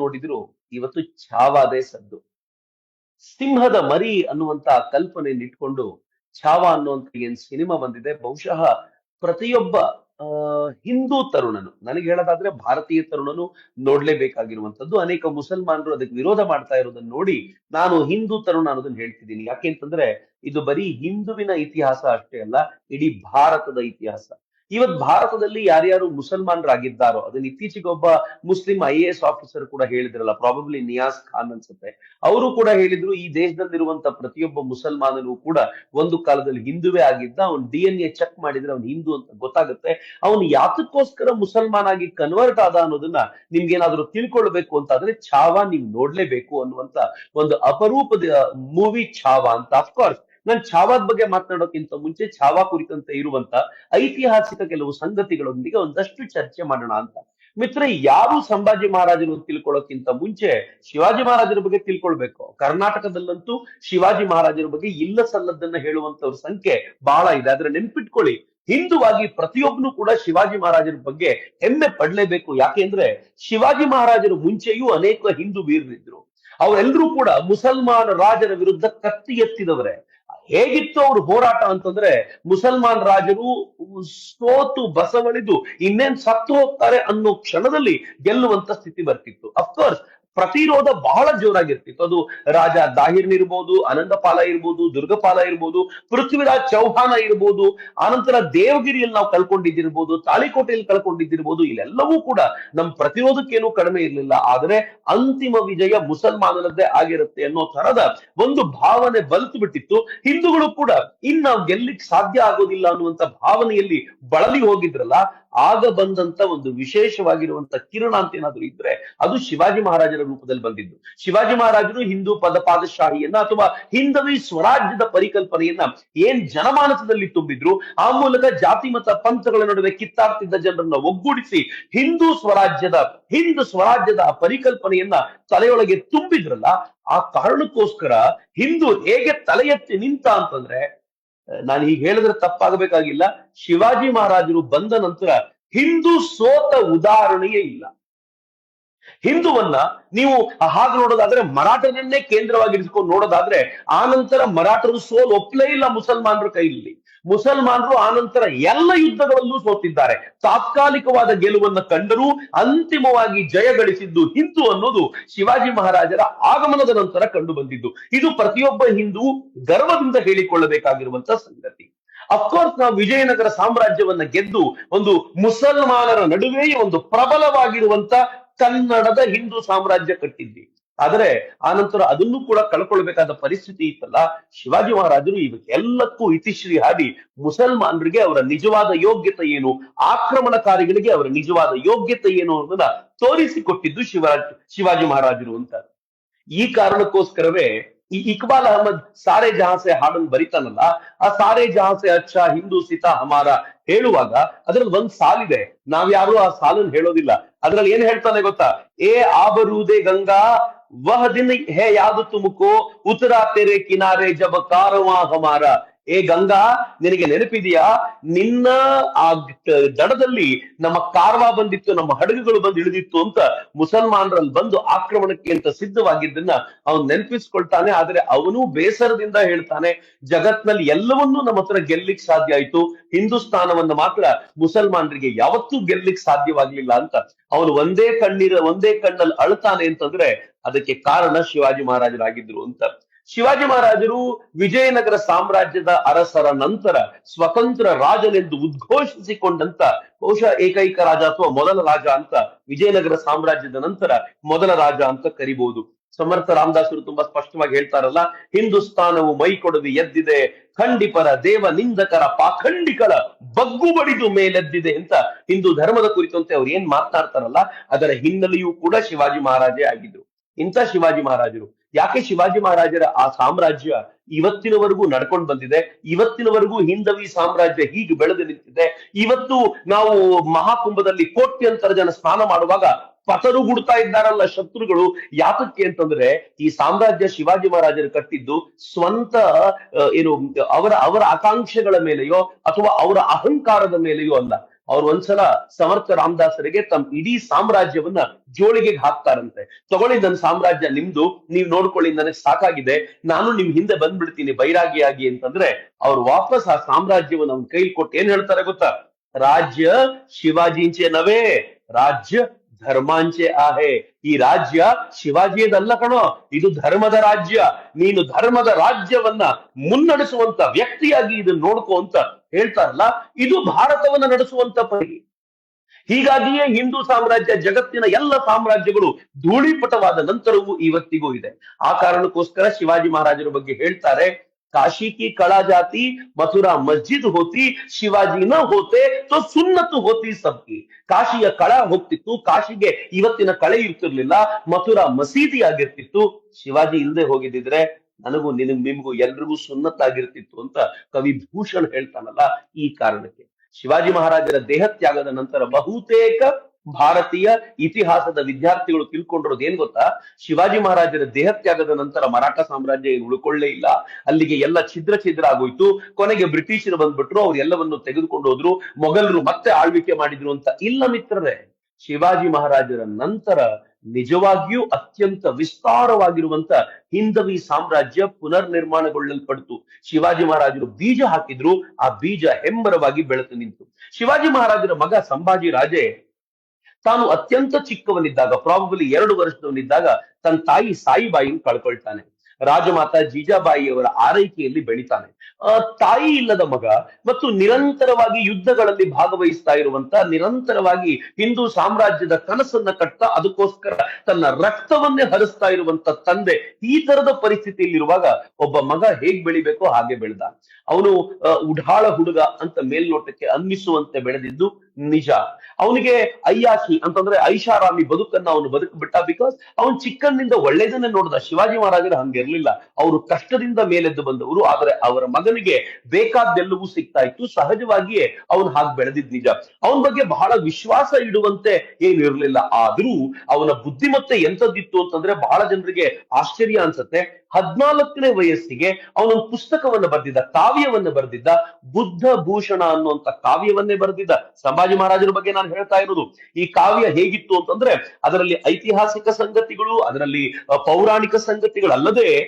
ನೋಡಿದ್ರು ಇವತ್ತು ಛಾವಾದೇ ಸದ್ದು. ಸಿಂಹದ ಮರಿ ಅನ್ನುವಂತ ಕಲ್ಪನೆ ಇಟ್ಕೊಂಡು ಛಾವಾ ಅನ್ನುವಂತ ಏನ್ ಸಿನಿಮಾ ಬಂದಿದೆ, ಬಹುಶಃ ಪ್ರತಿಯೊಬ್ಬ ಹಿಂದೂ ತರುಣನು, ನನಗೆ ಹೇಳೋದಾದ್ರೆ ಭಾರತೀಯ ತರುಣನು ನೋಡ್ಲೇಬೇಕಾಗಿರುವಂತದ್ದು ಅನೇಕ ಮುಸಲ್ಮಾನರು ಅದಕ್ಕೆ ವಿರೋಧ ಮಾಡ್ತಾ ಇರೋದನ್ನ ನೋಡಿ ನಾನು ಹಿಂದೂ ತರುಣ ಅನ್ನೋದನ್ನ ಹೇಳ್ತಿದ್ದೀನಿ. ಯಾಕೆಂತಂದ್ರೆ ಇದು ಬರೀ ಹಿಂದುವಿನ ಇತಿಹಾಸ ಅಷ್ಟೇ ಅಲ್ಲ, ಇಡೀ ಭಾರತದ ಇತಿಹಾಸ. ಇವತ್ ಭಾರತದಲ್ಲಿ ಯಾರ್ಯಾರು ಮುಸಲ್ಮಾನರಾಗಿದ್ದಾರೋ, ಅದನ್ನ ಇತ್ತೀಚೆಗೆ ಒಬ್ಬ Muslim I A S officer ಕೂಡ ಹೇಳಿದ್ರಲ್ಲ ಪ್ರಾಬಬ್ಲಿ ನಿಯಾಸ್ ಖಾನ್ ಅನ್ಸುತ್ತೆ. ಅವರು ಕೂಡ ಹೇಳಿದ್ರು, ಈ ದೇಶದಲ್ಲಿರುವಂತ ಪ್ರತಿಯೊಬ್ಬ ಮುಸಲ್ಮಾನನು ಕೂಡ ಒಂದು ಕಾಲದಲ್ಲಿ ಹಿಂದುವೇ ಆಗಿದ್ದ, ಅವ್ನ್ ಡಿ ಎನ್ ಎ ಚೆಕ್ ಮಾಡಿದ್ರೆ ಅವ್ನು ಹಿಂದೂ ಅಂತ ಗೊತ್ತಾಗುತ್ತೆ. ಅವನು ಯಾತಕ್ಕೋಸ್ಕರ ಮುಸಲ್ಮಾನ್ ಆಗಿ ಕನ್ವರ್ಟ್ ಆದ ಅನ್ನೋದನ್ನ ನಿಮ್ಗೇನಾದ್ರೂ ತಿಳ್ಕೊಳ್ಬೇಕು ಅಂತಾದ್ರೆ ಛಾವಾ ನೀವು ನೋಡ್ಲೇಬೇಕು ಅನ್ನುವಂತ ಒಂದು ಅಪರೂಪದ ಮೂವಿ ಛಾವಾ ಅಂತ ಅಫ್ಕೋರ್ಸ್ ನಾನು ಛಾವಾದ ಬಗ್ಗೆ ಮಾತನಾಡೋಕ್ಕಿಂತ ಮುಂಚೆ ಛಾವಾ ಕುರಿತಂತೆ ಇರುವಂತ ಐತಿಹಾಸಿಕ ಕೆಲವು ಸಂಗತಿಗಳೊಂದಿಗೆ ಒಂದಷ್ಟು ಚರ್ಚೆ ಮಾಡೋಣ ಅಂತ. ಮಿತ್ರ ಯಾರು ಸಂಭಾಜಿ ಮಹಾರಾಜರು ತಿಳ್ಕೊಳ್ಳೋಕ್ಕಿಂತ ಮುಂಚೆ ಶಿವಾಜಿ ಮಹಾರಾಜರ ಬಗ್ಗೆ ತಿಳ್ಕೊಳ್ಬೇಕು. ಕರ್ನಾಟಕದಲ್ಲಂತೂ ಶಿವಾಜಿ ಮಹಾರಾಜರ ಬಗ್ಗೆ ಇಲ್ಲ ಸಲ್ಲದನ್ನ ಹೇಳುವಂತವ್ರ ಸಂಖ್ಯೆ ಬಹಳ ಇದೆ. ಆದ್ರೆ ನೆನ್ಪಿಟ್ಕೊಳ್ಳಿ, ಹಿಂದುವಾಗಿ ಪ್ರತಿಯೊಬ್ಬನು ಕೂಡ ಶಿವಾಜಿ ಮಹಾರಾಜರ ಬಗ್ಗೆ ಹೆಮ್ಮೆ ಪಡ್ಲೇಬೇಕು. ಯಾಕೆಂದ್ರೆ ಶಿವಾಜಿ ಮಹಾರಾಜರ ಮುಂಚೆಯೂ ಅನೇಕ ಹಿಂದೂ ವೀರರಿದ್ರು. ಅವರೆಲ್ಲರೂ ಕೂಡ ಮುಸಲ್ಮಾನ ರಾಜರ ವಿರುದ್ಧ ಕತ್ತಿ ಎತ್ತಿದವರೇ. ಹೇಗಿತ್ತು ಅವ್ರ ಹೋರಾಟ ಅಂತಂದ್ರೆ ಮುಸಲ್ಮಾನ್ ರಾಜರು ಸೋತು ಬಸವಳಿದು ಇನ್ನೇನ್ ಸತ್ತು ಹೋಗ್ತಾರೆ ಅನ್ನೋ ಕ್ಷಣದಲ್ಲಿ ಗೆಲ್ಲುವಂತ ಸ್ಥಿತಿ ಬರ್ತಿತ್ತು. ಅಫ್ಕೋರ್ಸ್ ಪ್ರತಿರೋಧ ಬಹಳ ಜೋರಾಗಿರ್ತಿತ್ತು. ಅದು ರಾಜ ದಾಹಿರ್ನ್ ಇರ್ಬೋದು, ಅನಂತಪಾಲ ಇರ್ಬೋದು, ದುರ್ಗಪಾಲ ಇರ್ಬೋದು, ಪೃಥ್ವಿರಾಜ್ ಚೌಹಾನ ಇರ್ಬೋದು, ಆನಂತರ ದೇವಗಿರಿಯಲ್ಲಿ ನಾವು ಕಳ್ಕೊಂಡಿದ್ದಿರ್ಬೋದು, ತಾಳಿಕೋಟೆಯಲ್ಲಿ ಕಳ್ಕೊಂಡಿದ್ದಿರ್ಬೋದು, ಇಲ್ಲೆಲ್ಲವೂ ಕೂಡ ನಮ್ಮ ಪ್ರತಿರೋಧಕ್ಕೇನು ಕಡಿಮೆ ಇರಲಿಲ್ಲ. ಆದರೆ ಅಂತಿಮ ವಿಜಯ ಮುಸಲ್ಮಾನರದ್ದೇ ಆಗಿರುತ್ತೆ ಅನ್ನೋ ತರದ ಒಂದು ಭಾವನೆ ಬಲ್ತು ಬಿಟ್ಟಿತ್ತು. ಹಿಂದೂಗಳು ಕೂಡ ಇನ್ ನಾವು ಗೆಲ್ಲಿಕ್ ಸಾಧ್ಯ ಆಗೋದಿಲ್ಲ ಅನ್ನುವಂತ ಭಾವನೆಯಲ್ಲಿ ಬಳಲಿ ಹೋಗಿದ್ರಲ್ಲ ಆಗ ಬಂದಂತ ಒಂದು ವಿಶೇಷವಾಗಿರುವಂತ ಕಿರಣ ಅಂತ ಏನಾದ್ರು ಇದ್ರೆ ಅದು ಶಿವಾಜಿ ಮಹಾರಾಜರ ರೂಪದಲ್ಲಿ ಬಂದಿದ್ದು. ಶಿವಾಜಿ ಮಹಾರಾಜರು ಹಿಂದೂ ಪದ ಪಾದಶಾಹಿಯನ್ನ ಅಥವಾ ಹಿಂದವಿ ಸ್ವರಾಜ್ಯದ ಪರಿಕಲ್ಪನೆಯನ್ನ ಏನ್ ಜನಮಾನಸದಲ್ಲಿ ತುಂಬಿದ್ರು, ಆ ಮೂಲಕ ಜಾತಿ ಮತ ಪಂಥಗಳ ನಡುವೆ ಕಿತ್ತಾಡ್ತಿದ್ದ ಜನರನ್ನ ಒಗ್ಗೂಡಿಸಿ ಹಿಂದೂ ಸ್ವರಾಜ್ಯದ ಹಿಂದೂ ಸ್ವರಾಜ್ಯದ ಪರಿಕಲ್ಪನೆಯನ್ನ ತಲೆಯೊಳಗೆ ತುಂಬಿದ್ರಲ್ಲ, ಆ ಕಾರಣಕ್ಕೋಸ್ಕರ ಹಿಂದೂ ಹೇಗೆ ತಲೆ ಎತ್ತಿ ನಿಂತ ಅಂತಂದ್ರೆ ನಾನು ಹೀಗೆ ಹೇಳಿದ್ರೆ ತಪ್ಪಾಗಬೇಕಾಗಿಲ್ಲ. ಶಿವಾಜಿ ಮಹಾರಾಜರು ಬಂದ ನಂತರ ಹಿಂದೂ ಸೋತ ಉದಾಹರಣೆಯೇ ಇಲ್ಲ. ಹಿಂದುವನ್ನ ನೀವು ಹಾಗೆ ನೋಡೋದಾದ್ರೆ ಮರಾಠರನ್ನೇ ಕೇಂದ್ರವಾಗಿರಿಸಿಕೊಂಡು ನೋಡೋದಾದ್ರೆ ಆ ನಂತರ ಮರಾಠರು ಸೋಲು ಒಪ್ಪಲೇ ಇಲ್ಲ ಮುಸಲ್ಮಾನರ ಕೈಯಲ್ಲಿ. ಮುಸಲ್ಮಾನರು ನಂತರ ಎಲ್ಲ ಯುದ್ಧಗಳಲ್ಲೂ ಸೋತಿದ್ದಾರೆ. ತಾತ್ಕಾಲಿಕವಾದ ಗೆಲುವನ್ನ ಕಂಡರೂ ಅಂತಿಮವಾಗಿ ಜಯ ಗಳಿಸಿದ್ದು ಹಿಂದೂ ಅನ್ನೋದು ಶಿವಾಜಿ ಮಹಾರಾಜರ ಆಗಮನದ ನಂತರ ಕಂಡು ಬಂದಿದ್ದು. ಇದು ಪ್ರತಿಯೊಬ್ಬ ಹಿಂದೂ ಗರ್ವದಿಂದ ಹೇಳಿಕೊಳ್ಳಬೇಕಾಗಿರುವಂತಹ ಸಂಗತಿ. ಅಫ್ಕೋರ್ಸ್ ನಾವು ವಿಜಯನಗರ ಸಾಮ್ರಾಜ್ಯವನ್ನ ಗೆದ್ದು ಒಂದು ಮುಸಲ್ಮಾನರ ನಡುವೆಯೇ ಒಂದು ಪ್ರಬಲವಾಗಿರುವಂತ ಕನ್ನಡದ ಹಿಂದೂ ಸಾಮ್ರಾಜ್ಯ ಕಟ್ಟಿದ್ವಿ. ಆದರೆ ಆನಂತರ ಅದನ್ನು ಕೂಡ ಕಳ್ಕೊಳ್ಬೇಕಾದ ಪರಿಸ್ಥಿತಿ ಇತ್ತಲ್ಲ. ಶಿವಾಜಿ ಮಹಾರಾಜರು ಎಲ್ಲಕ್ಕೂ ಇತಿಶ್ರೀ ಹಾಡಿ ಮುಸಲ್ಮಾನರಿಗೆ ಅವರ ನಿಜವಾದ ಯೋಗ್ಯತೆ ಏನು, ಆಕ್ರಮಣಕಾರಿಗಳಿಗೆ ಅವರ ನಿಜವಾದ ಯೋಗ್ಯತೆ ಏನು ಅನ್ನೋದನ್ನ ತೋರಿಸಿಕೊಟ್ಟಿದ್ದು ಶಿವರಾಜ್ ಶಿವಾಜಿ ಮಹಾರಾಜರು ಅಂತ. ಈ ಕಾರಣಕ್ಕೋಸ್ಕರವೇ ಈ ಇಕ್ಬಾಲ್ ಅಹಮದ್ ಸಾರೆ ಜಹಾಸೆ ಹಾಡನ್ನು ಬರಿತಾನಲ್ಲ, ಆ ಸಾರೆ ಜಹಾಸೆ ಅಚ್ಚ ಹಿಂದೂ ಸಿತಾ ಹಮಾರ ಹೇಳುವಾಗ ಅದ್ರಲ್ಲಿ ಒಂದ್ ಸಾಲಿದೆ. ನಾವ್ಯಾರು ಆ ಸಾಲನ್ನು ಹೇಳೋದಿಲ್ಲ. ಅದ್ರಲ್ಲಿ ಏನ್ ಹೇಳ್ತಾನೆ ಗೊತ್ತಾ? ಏ ಆಬರೂದೆ ಗಂಗಾ ವಹ ದಿನ ಹೇ ಯಾದು ತುಮಕೋ ಉತ್ತರಾ ತೆರೆ ಕಿನಾರೆ ಜಬ ಕಾರವಾ ಹಮಾರ. ಏ ಗಂಗಾ, ನಿನಗೆ ನೆನಪಿದೆಯಾ? ನಿನ್ನ ಆ ದಡದಲ್ಲಿ ನಮ್ಮ ಕಾರ್ವಾ ಬಂದಿತ್ತು, ನಮ್ಮ ಹಡಗುಗಳು ಬಂದು ಇಳಿದಿತ್ತು ಅಂತ ಮುಸಲ್ಮಾನರಲ್ಲಿ ಬಂದು ಆಕ್ರಮಣಕ್ಕೆ ಅಂತ ಸಿದ್ಧವಾಗಿದ್ದನ್ನ ಅವನು ನೆನಪಿಸ್ಕೊಳ್ತಾನೆ. ಆದ್ರೆ ಅವನು ಬೇಸರದಿಂದ ಹೇಳ್ತಾನೆ, ಜಗತ್ನಲ್ಲಿ ಎಲ್ಲವನ್ನೂ ನಮ್ಮ ಹತ್ರ ಗೆಲ್ಲಿಕ್ ಸಾಧ್ಯ ಆಯ್ತು. ಹಿಂದೂಸ್ತಾನವನ್ನು ಮಾತ್ರ ಮುಸಲ್ಮಾನರಿಗೆ ಯಾವತ್ತೂ ಗೆಲ್ಲಿಕ್ ಸಾಧ್ಯವಾಗ್ಲಿಲ್ಲ ಅಂತ ಅವನು ಒಂದೇ ಕಣ್ಣೀರ, ಒಂದೇ ಕಣ್ಣಲ್ಲಿ ಅಳ್ತಾನೆ ಅಂತಂದ್ರೆ ಅದಕ್ಕೆ ಕಾರಣ ಶಿವಾಜಿ ಮಹಾರಾಜರಾಗಿದ್ರು ಅಂತ. ಶಿವಾಜಿ ಮಹಾರಾಜರು ವಿಜಯನಗರ ಸಾಮ್ರಾಜ್ಯದ ಅರಸರ ನಂತರ ಸ್ವತಂತ್ರ ರಾಜನೆಂದು ಉದ್ಘೋಷಿಸಿಕೊಂಡಂತ, ಬಹುಶಃ ಏಕೈಕ ರಾಜ ಅಥವಾ ಮೊದಲ ರಾಜ ಅಂತ ವಿಜಯನಗರ ಸಾಮ್ರಾಜ್ಯದ ನಂತರ ಮೊದಲ ರಾಜ ಅಂತ ಕರಿಬಹುದು ಸಮರ್ಥ ರಾಮದಾಸರು ತುಂಬಾ ಸ್ಪಷ್ಟವಾಗಿ ಹೇಳ್ತಾರಲ್ಲ, ಹಿಂದೂಸ್ತಾನವು ಮೈ ಕೊಡದೆ ಎದ್ದಿದೆ, ಖಂಡಿಪರ ದೇವ ನಿಂದಕರ ಪಾಖಂಡಿಗಳ ಬಗ್ಗು ಬಡಿದು ಮೇಲೆದ್ದಿದೆ ಅಂತ ಹಿಂದೂ ಧರ್ಮದ ಕುರಿತಂತೆ ಅವ್ರು ಏನ್ ಮಾತನಾಡ್ತಾರಲ್ಲ ಅದರ ಹಿನ್ನೆಲೆಯೂ ಕೂಡ ಶಿವಾಜಿ ಮಹಾರಾಜೇ ಆಗಿದ್ರು. ಇಂಥ ಶಿವಾಜಿ ಮಹಾರಾಜರು ಯಾಕೆ ಶಿವಾಜಿ ಮಹಾರಾಜರ ಆ ಸಾಮ್ರಾಜ್ಯ ಇವತ್ತಿನವರೆಗೂ ನಡ್ಕೊಂಡು ಬಂದಿದೆ? ಇವತ್ತಿನವರೆಗೂ ಹಿಂದವಿ ಸಾಮ್ರಾಜ್ಯ ಹೀಗೆ ಬೆಳೆದು ನಿಂತಿದೆ. ಇವತ್ತು ನಾವು ಮಹಾಕುಂಭದಲ್ಲಿ ಕೋಟ್ಯಂತರ ಜನ ಸ್ನಾನ ಮಾಡುವಾಗ ಪತರುಗುಡ್ತಾ ಇದ್ದಾರಲ್ಲ ಶತ್ರುಗಳು. ಯಾತಕ್ಕೆ ಅಂತಂದ್ರೆ ಈ ಸಾಮ್ರಾಜ್ಯ ಶಿವಾಜಿ ಮಹಾರಾಜರು ಕಟ್ಟಿದ್ದು ಸ್ವಂತ ಏನು, ಅವರ ಅವರ ಆಕಾಂಕ್ಷೆಗಳ ಮೇಲೆಯೋ ಅಥವಾ ಅವರ ಅಹಂಕಾರದ ಮೇಲೆಯೋ ಅಲ್ಲ. ಅವ್ರು ಒಂದ್ಸಲ ಸಮರ್ಥ ರಾಮದಾಸರಿಗೆ ತಮ್ಮ ಇಡೀ ಸಾಮ್ರಾಜ್ಯವನ್ನ ಜೋಳಿಗೆ ಹಾಕ್ತಾರಂತೆ. ತಗೊಳ್ಳಿ ನನ್ನ ಸಾಮ್ರಾಜ್ಯ, ನಿಮ್ದು, ನೀವ್ ನೋಡ್ಕೊಳ್ಳಿ, ನನಗೆ ಸಾಕಾಗಿದೆ. ನಾನು ನಿಮ್ ಹಿಂದೆ ಬಂದ್ಬಿಡ್ತೀನಿ ಬೈರಾಗಿಯಾಗಿ ಅಂತಂದ್ರೆ ಅವ್ರು ವಾಪಸ್ ಆ ಸಾಮ್ರಾಜ್ಯವನ್ನು ಅವ್ನ ಕೈಲಿ ಕೊಟ್ಟು ಏನ್ ಹೇಳ್ತಾರೆ ಗೊತ್ತಾ? ರಾಜ್ಯ ಶಿವಾಜಿಂಚೆ ನವೇ ರಾಜ್ಯ ಧರ್ಮಾಂಚೆ ಆಹೆ. ಈ ರಾಜ್ಯ ಶಿವಾಜಿಯದಲ್ಲ ಕಣೋ. ಇದು ಧರ್ಮದ ರಾಜ್ಯ. ನೀನು ಧರ್ಮದ ರಾಜ್ಯವನ್ನ ಮುನ್ನಡೆಸುವಂತ ವ್ಯಕ್ತಿಯಾಗಿ ಇದನ್ನ ನೋಡ್ಕೋ ಅಂತ ಹೇಳ್ತಾರಲ್ಲ, ಇದು ಭಾರತವನ್ನ ನಡೆಸುವಂತ ಪರಿ. ಹೀಗಾಗಿಯೇ ಹಿಂದೂ ಸಾಮ್ರಾಜ್ಯ ಜಗತ್ತಿನ ಎಲ್ಲ ಸಾಮ್ರಾಜ್ಯಗಳು ಧೂಳಿಪಟವಾದ ನಂತರವೂ ಇವತ್ತಿಗೂ ಇದೆ. ಆ ಕಾರಣಕ್ಕೋಸ್ಕರ ಶಿವಾಜಿ ಮಹಾರಾಜರ ಬಗ್ಗೆ ಹೇಳ್ತಾರೆ ಕಾಶಿ ಕಿ ಕಳಾ ಜಾತಿ, ಮಥುರಾ मस्जिद होती ಶಿವಾಜಿ ನ होते तो सुन्नत होती सबकी ಕಾಶಿಯ ಕಳ ಹೋಗ್ತಿತ್ತು, ಕಾಶಿಗೆ ಇವತ್ತಿನ ಕಳೆ ಇರ್ತಿರ್ಲಿಲ್ಲ, ಮಥುರಾ ಮಸೀದಿ ಆಗಿರ್ತಿತ್ತು, ಶಿವಾಜಿ ಇಲ್ಲದೆ ಹೋಗಿದ್ದಿದ್ರೆ ನನಗೂ ನಿನಗ್ ನಿಮ್ಗೂ ಎಲ್ರಿಗೂ ಸುನ್ನತ್ತಾಗಿರ್ತಿತ್ತು ಅಂತ ಕವಿ ಭೂಷಣ್ ಹೇಳ್ತಾನಲ್ಲ ಈ ಕಾರಣಕ್ಕೆ. ಶಿವಾಜಿ ಮಹಾರಾಜರ ದೇಹತ್ಯಾಗದ ನಂತರ ಬಹುತೇಕ ಭಾರತೀಯ ಇತಿಹಾಸದ ವಿದ್ಯಾರ್ಥಿಗಳು ತಿಳ್ಕೊಂಡಿರೋದು ಏನ್ ಗೊತ್ತಾ? ಶಿವಾಜಿ ಮಹಾರಾಜರ ದೇಹತ್ಯಾಗದ ನಂತರ ಮರಾಠ ಸಾಮ್ರಾಜ್ಯ ಏನು ಉಳ್ಕೊಳ್ಳೇ ಇಲ್ಲ. ಅಲ್ಲಿಗೆ ಎಲ್ಲ ಛಿದ್ರ ಛಿದ್ರ ಆಗೋಯ್ತು. ಕೊನೆಗೆ ಬ್ರಿಟಿಷರು ಬಂದ್ಬಿಟ್ರು ಅವ್ರು ಎಲ್ಲವನ್ನು ತೆಗೆದುಕೊಂಡು ಹೋದ್ರು. ಮೊಘಲರು ಮತ್ತೆ ಆಳ್ವಿಕೆ ಮಾಡಿದ್ರು ಅಂತ ಇಲ್ಲ ಮಿತ್ರರೇ. ಶಿವಾಜಿ ಮಹಾರಾಜರ ನಂತರ ನಿಜವಾಗಿಯೂ ಅತ್ಯಂತ ವಿಸ್ತಾರವಾಗಿರುವಂತ ಹಿಂದವಿ ಸಾಮ್ರಾಜ್ಯ ಪುನರ್ ನಿರ್ಮಾಣಗೊಳ್ಳಲ್ಪಡ್ತು ಶಿವಾಜಿ ಮಹಾರಾಜರು ಬೀಜ ಹಾಕಿದ್ರು, ಆ ಬೀಜ ಹೆಮ್ಮರವಾಗಿ ಬೆಳೆತು ನಿಂತು. ಶಿವಾಜಿ ಮಹಾರಾಜರ ಮಗ ಸಂಭಾಜಿ ರಾಜೇ ತಾನು ಅತ್ಯಂತ ಚಿಕ್ಕವನಿದ್ದಾಗ ಪ್ರಾಬಬಲಿ ಎರಡು ವರ್ಷದವನಿದ್ದಾಗ ತನ್ನ ತಾಯಿ ಸಾಯಿಬಾಯಿನ ಕಳ್ಕೊಳ್ತಾನೆ. ರಾಜಮಾತಾ ಜೀಜಾಬಾಯಿಯವರ ಆರೈಕೆಯಲ್ಲಿ ಬೆಳಿತಾನೆ. ತಾಯಿ ಇಲ್ಲದ ಮಗ ಮತ್ತು ನಿರಂತರವಾಗಿ ಯುದ್ಧಗಳಲ್ಲಿ ಭಾಗವಹಿಸ್ತಾ ಇರುವಂತ, ನಿರಂತರವಾಗಿ ಹಿಂದೂ ಸಾಮ್ರಾಜ್ಯದ ಕನಸನ್ನ ಕಟ್ತಾ ಅದಕ್ಕೋಸ್ಕರ ತನ್ನ ರಕ್ತವನ್ನೇ ಹರಿಸ್ತಾ ಇರುವಂತ ತಂದೆ ಈ ತರದ ಪರಿಸ್ಥಿತಿಯಲ್ಲಿರುವಾಗ ಒಬ್ಬ ಮಗ ಹೇಗ್ ಬೆಳಿಬೇಕೋ ಹಾಗೆ ಬೆಳೆದ. ಅವನು ಉಢಾಳ ಹುಡುಗ ಅಂತ ಮೇಲ್ನೋಟಕ್ಕೆ ಅನ್ನಿಸುವಂತೆ ಬೆಳೆದಿದ್ದು ನಿಜ. ಅವನಿಗೆ ಅಯ್ಯಾಶಿ ಅಂತಂದ್ರೆ ಐಷಾರಾಮಿ ಬದುಕನ್ನ ಅವನು ಬದುಕುಬಿಟ್ಟ ಬಿಕಾಸ್ ಅವನು ಚಿಕ್ಕನ್ನಿಂದ ಒಳ್ಳೇದನ್ನೇ ನೋಡಿದ. ಶಿವಾಜಿ ಮಹಾರಾಜರು ಹಂಗಿರ್ಲಿಲ್ಲ. ಅವರು ಕಷ್ಟದಿಂದ ಮೇಲೆದ್ದು ಬಂದವರು, ಆದ್ರೆ ಅವರ ಮಗನಿಗೆ ಬೇಕಾದ್ದೆಲ್ಲವೂ ಸಿಗ್ತಾ ಇತ್ತು. ಸಹಜವಾಗಿಯೇ ಅವನು ಹಾಗೆ ಬೆಳೆದಿದ್ ನಿಜ. ಅವನ ಬಗ್ಗೆ ಬಹಳ ವಿಶ್ವಾಸ ಇಡುವಂತೆ ಏನು ಇರಲಿಲ್ಲ ಆದ್ರೂ ಅವನ ಬುದ್ಧಿಮತ್ತೆ ಎಂತದ್ದಿತ್ತು ಅಂತಂದ್ರೆ ಬಹಳ ಜನರಿಗೆ ಆಶ್ಚರ್ಯ ಅನ್ಸತ್ತೆ. ಹದ್ನಾಲ್ಕನೇ ವಯಸ್ಸಿಗೆ ಅವನೊಂದು ಪುಸ್ತಕವನ್ನು ಬರೆದಿದ್ದ. ಕಾವ್ಯವನ್ನ ಬರೆದಿದ್ದ, ಬುದ್ಧ ಭೂಷಣ ಅನ್ನುವಂತ ಕಾವ್ಯವನ್ನೇ ಬರೆದಿದ್ದ ಸಂಭಾಜಿ ಮಹಾರಾಜರ ಬಗ್ಗೆ ನಾನು ಹೇಳ್ತಾ ಇರೋದು. ಈ ಕಾವ್ಯ ಹೇಗಿತ್ತು ಅಂತಂದ್ರೆ, ಅದರಲ್ಲಿ ಐತಿಹಾಸಿಕ ಸಂಗತಿಗಳು, ಅದರಲ್ಲಿ ಪೌರಾಣಿಕ ಸಂಗತಿಗಳಲ್ಲದೆ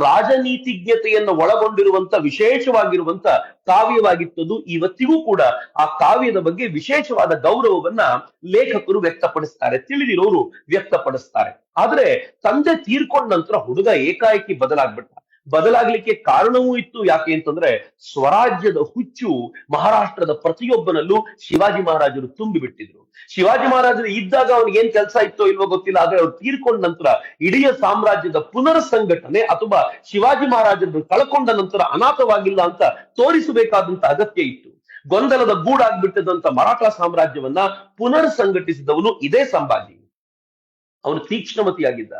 ರಾಜನೀತಿಜ್ಞತೆಯನ್ನು ಒಳಗೊಂಡಿರುವಂತ, ವಿಶೇಷವಾಗಿರುವಂತ ಕಾವ್ಯವಾಗಿತ್ತದು. ಇವತ್ತಿಗೂ ಕೂಡ ಆ ಕಾವ್ಯದ ಬಗ್ಗೆ ವಿಶೇಷವಾದ ಗೌರವವನ್ನ ಲೇಖಕರು ವ್ಯಕ್ತಪಡಿಸ್ತಾರೆ. ತಿಳಿದಿರೋರು ವ್ಯಕ್ತಪಡಿಸ್ತಾರೆ. ಆದ್ರೆ, ತಂದೆ ತೀರ್ಕೊಂಡ ನಂತರ ಹುಡುಗ ಏಕಾಏಕಿ ಬದಲಾಗ್ಬಿಟ್ಟ. ಬದಲಾಗ್ಲಿಕ್ಕೆ ಕಾರಣವೂ ಇತ್ತು ಯಾಕೆ ಅಂತಂದ್ರೆ ಸ್ವರಾಜ್ಯದ ಹುಚ್ಚು ಮಹಾರಾಷ್ಟ್ರದ ಪ್ರತಿಯೊಬ್ಬನಲ್ಲೂ ಶಿವಾಜಿ ಮಹಾರಾಜರು ತುಂಬಿಬಿಟ್ಟಿದ್ರು. ಶಿವಾಜಿ ಮಹಾರಾಜರು ಇದ್ದಾಗ ಅವನಿಗೆ ಏನ್ ಕೆಲಸ ಇತ್ತೋ ಇಲ್ವೋ ಗೊತ್ತಿಲ್ಲ, ಆದ್ರೆ ಅವ್ರು ತೀರ್ಕೊಂಡ ನಂತರ ಇಡೀ ಸಾಮ್ರಾಜ್ಯದ ಪುನರ್ ಸಂಘಟನೆ ಅಥವಾ ಶಿವಾಜಿ ಮಹಾರಾಜರನ್ನು ಕಳ್ಕೊಂಡ ನಂತರ ಅನಾಥವಾಗಿಲ್ಲ ಅಂತ ತೋರಿಸಬೇಕಾದಂತ ಅಗತ್ಯ ಇತ್ತು. ಗೊಂದಲದ ಗೂಡಾಗ್ಬಿಟ್ಟದಂತ ಮರಾಠ ಸಾಮ್ರಾಜ್ಯವನ್ನ ಪುನರ್ ಸಂಘಟಿಸಿದವನು ಇದೇ ಸಂಭಾಜಿ. ಅವನು ತೀಕ್ಷ್ಣಮತಿಯಾಗಿದ್ದ.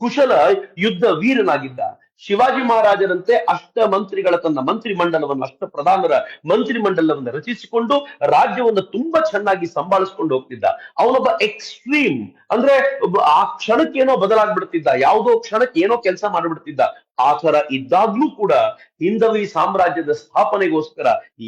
ಕುಶಲ ಯುದ್ಧ ವೀರನಾಗಿದ್ದ. ಶಿವಾಜಿ ಮಹಾರಾಜರಂತೆ ಅಷ್ಟ ಮಂತ್ರಿಗಳ ತನ್ನ ಮಂತ್ರಿ ಮಂಡಲವನ್ನು ಅಷ್ಟ ಪ್ರಧಾನರ ಮಂತ್ರಿ ಮಂಡಲವನ್ನು ರಚಿಸಿಕೊಂಡು ರಾಜ್ಯವನ್ನು ತುಂಬಾ ಚೆನ್ನಾಗಿ ಸಂಭಾಳಿಸ್ಕೊಂಡು ಹೋಗ್ತಿದ್ದ. ಅವನೊಬ್ಬ ಎಕ್ಸ್ಟ್ರೀಮ್ ಅಂದ್ರೆ ಆ ಕ್ಷಣಕ್ಕೆ ಏನೋ ಬದಲಾಗ್ಬಿಡ್ತಿದ್ದ. ಯಾವುದೋ ಕ್ಷಣಕ್ಕೆ ಏನೋ ಕೆಲಸ ಮಾಡ್ಬಿಡ್ತಿದ್ದ. ಆ ತರ ಇದ್ದಾಗ್ಲೂ ಕೂಡ ಹಿಂದವಿ ಸಾಮ್ರಾಜ್ಯದ ಸ್ಥಾಪನೆಗೋಸ್ಕರ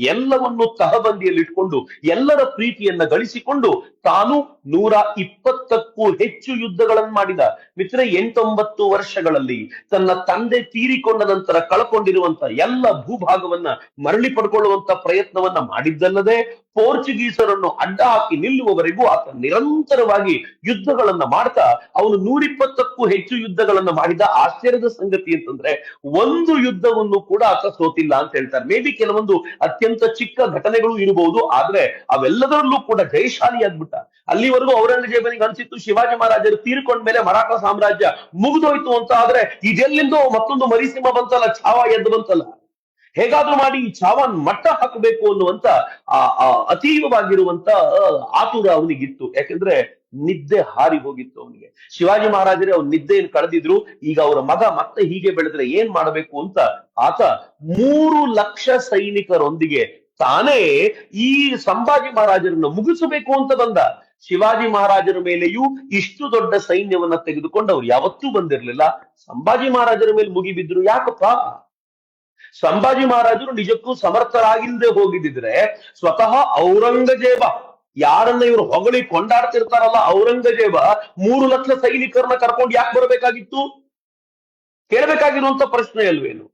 ಎಲ್ಲವನ್ನು ತಹಬಂದಿಯಲ್ಲಿ ಇಟ್ಕೊಂಡು ಎಲ್ಲರ ಪ್ರೀತಿಯನ್ನ ಗಳಿಸಿಕೊಂಡು ತಾನು ನೂರ ಇಪ್ಪತ್ತಕ್ಕೂ ಹೆಚ್ಚು ಯುದ್ಧಗಳನ್ನು ಮಾಡಿದ. ಮಿತ್ರ ಎಂಟೊಂಬತ್ತು ವರ್ಷಗಳಲ್ಲಿ ತನ್ನ ತಂದೆ ತೀರಿಕೊಂಡ ನಂತರ ಕಳ್ಕೊಂಡಿರುವಂತ ಎಲ್ಲ ಭೂಭಾಗವನ್ನ ಮರಳಿ ಪಡ್ಕೊಳ್ಳುವಂತ ಪ್ರಯತ್ನವನ್ನ ಮಾಡಿದ್ದಲ್ಲದೆ ಪೋರ್ಚುಗೀಸರನ್ನು ಅಡ್ಡ ಹಾಕಿ ನಿಲ್ಲುವವರೆಗೂ ಆತ ನಿರಂತರವಾಗಿ ಯುದ್ಧಗಳನ್ನ ಮಾಡ್ತಾ, ಅವನು ನೂರಿಪ್ಪತ್ತಕ್ಕೂ ಹೆಚ್ಚು ಯುದ್ಧಗಳನ್ನ ಮಾಡಿದ ಆಶ್ಚರ್ಯದ ಸಂಗತಿ ಅಂತಂದ್ರೆ, ಒಂದು ಯುದ್ಧವನ್ನು ಕೂಡ ಆತ ಸೋತಿಲ್ಲ ಅಂತ ಹೇಳ್ತಾರೆ. ಮೇ ಬಿ ಕೆಲವೊಂದು ಅತ್ಯಂತ ಚಿಕ್ಕ ಘಟನೆಗಳು ಇರಬಹುದು, ಆದ್ರೆ ಅವೆಲ್ಲದರಲ್ಲೂ ಕೂಡ ಜಯಶಾಲಿಯಾಗ್ಬಿಟ್ಟ. ಅಲ್ಲಿವರೆಗೂ ಔರಂಗಜೇಬನಿಗೆ ಅನ್ಸಿತ್ತು, ಶಿವಾಜಿ ಮಹಾರಾಜರು ತೀರ್ಕೊಂಡ ಮೇಲೆ ಮರಾಠ ಸಾಮ್ರಾಜ್ಯ ಮುಗಿದೋಯ್ತು ಅಂತ, ಆದ್ರೆ ಇದೆಲ್ಲಿಂದೋ ಮತ್ತೊಂದು ಮರಿಸಿಂಹ ಬಂತಲ್ಲ, ಛಾವ ಎದ್ದು ಬಂತಲ್ಲ. ಹೇಗಾದ್ರೂ ಮಾಡಿ ಈ ಚಾವಾನ್ ಮಟ್ಟ ಹಾಕಬೇಕು ಅನ್ನುವಂತ ಆ ಅತೀವವಾಗಿರುವಂತ ಆತುರ ಅವನಿಗಿತ್ತು. ಯಾಕಂದ್ರೆ ನಿದ್ದೆ ಹಾರಿ ಹೋಗಿತ್ತು ಅವನಿಗೆ. ಶಿವಾಜಿ ಮಹಾರಾಜರೇ ಅವ್ನ ನಿದ್ದೆಯನ್ನು ಕಳೆದಿದ್ರು. ಈಗ ಅವರ ಮಗ ಮತ್ತೆ ಹೀಗೆ ಬೆಳೆದ್ರೆ ಏನ್ ಮಾಡಬೇಕು ಅಂತ ಆತ ಮೂರು ಲಕ್ಷ ಸೈನಿಕರೊಂದಿಗೆ ತಾನೇ ಈ ಸಂಭಾಜಿ ಮಹಾರಾಜರನ್ನು ಮುಗಿಸಬೇಕು ಅಂತ ಬಂದ. ಶಿವಾಜಿ ಮಹಾರಾಜರ ಮೇಲೆಯೂ ಇಷ್ಟು ದೊಡ್ಡ ಸೈನ್ಯವನ್ನ ತೆಗೆದುಕೊಂಡು ಅವ್ರು ಯಾವತ್ತೂ ಬಂದಿರಲಿಲ್ಲ. ಸಂಭಾಜಿ ಮಹಾರಾಜರ ಮೇಲೆ ಮುಗಿಬಿದ್ರು. ಯಾಕಪ್ಪ? ಸಂಭಾಜಿ ಮಹಾರಾಜರು ನಿಜಕ್ಕೂ ಸಮರ್ಥರಾಗಿಲ್ಲದೆ ಹೋಗಿದ್ದಿದ್ರೆ ಸ್ವತಃ ಔರಂಗಜೇಬ, ಯಾರನ್ನ ಇವರು ಹೊಗಳಿ ಕೊಂಡಾಡ್ತಿರ್ತಾರಲ್ಲ ಔರಂಗಜೇಬ ಮೂರು ಲಕ್ಷ ಸೈನಿಕರನ್ನ ಕರ್ಕೊಂಡು ಯಾಕೆ ಬರಬೇಕಾಗಿತ್ತು? ಕೇಳಬೇಕಾಗಿರುವಂತ ಪ್ರಶ್ನೆ ಅಲ್ವೇನು?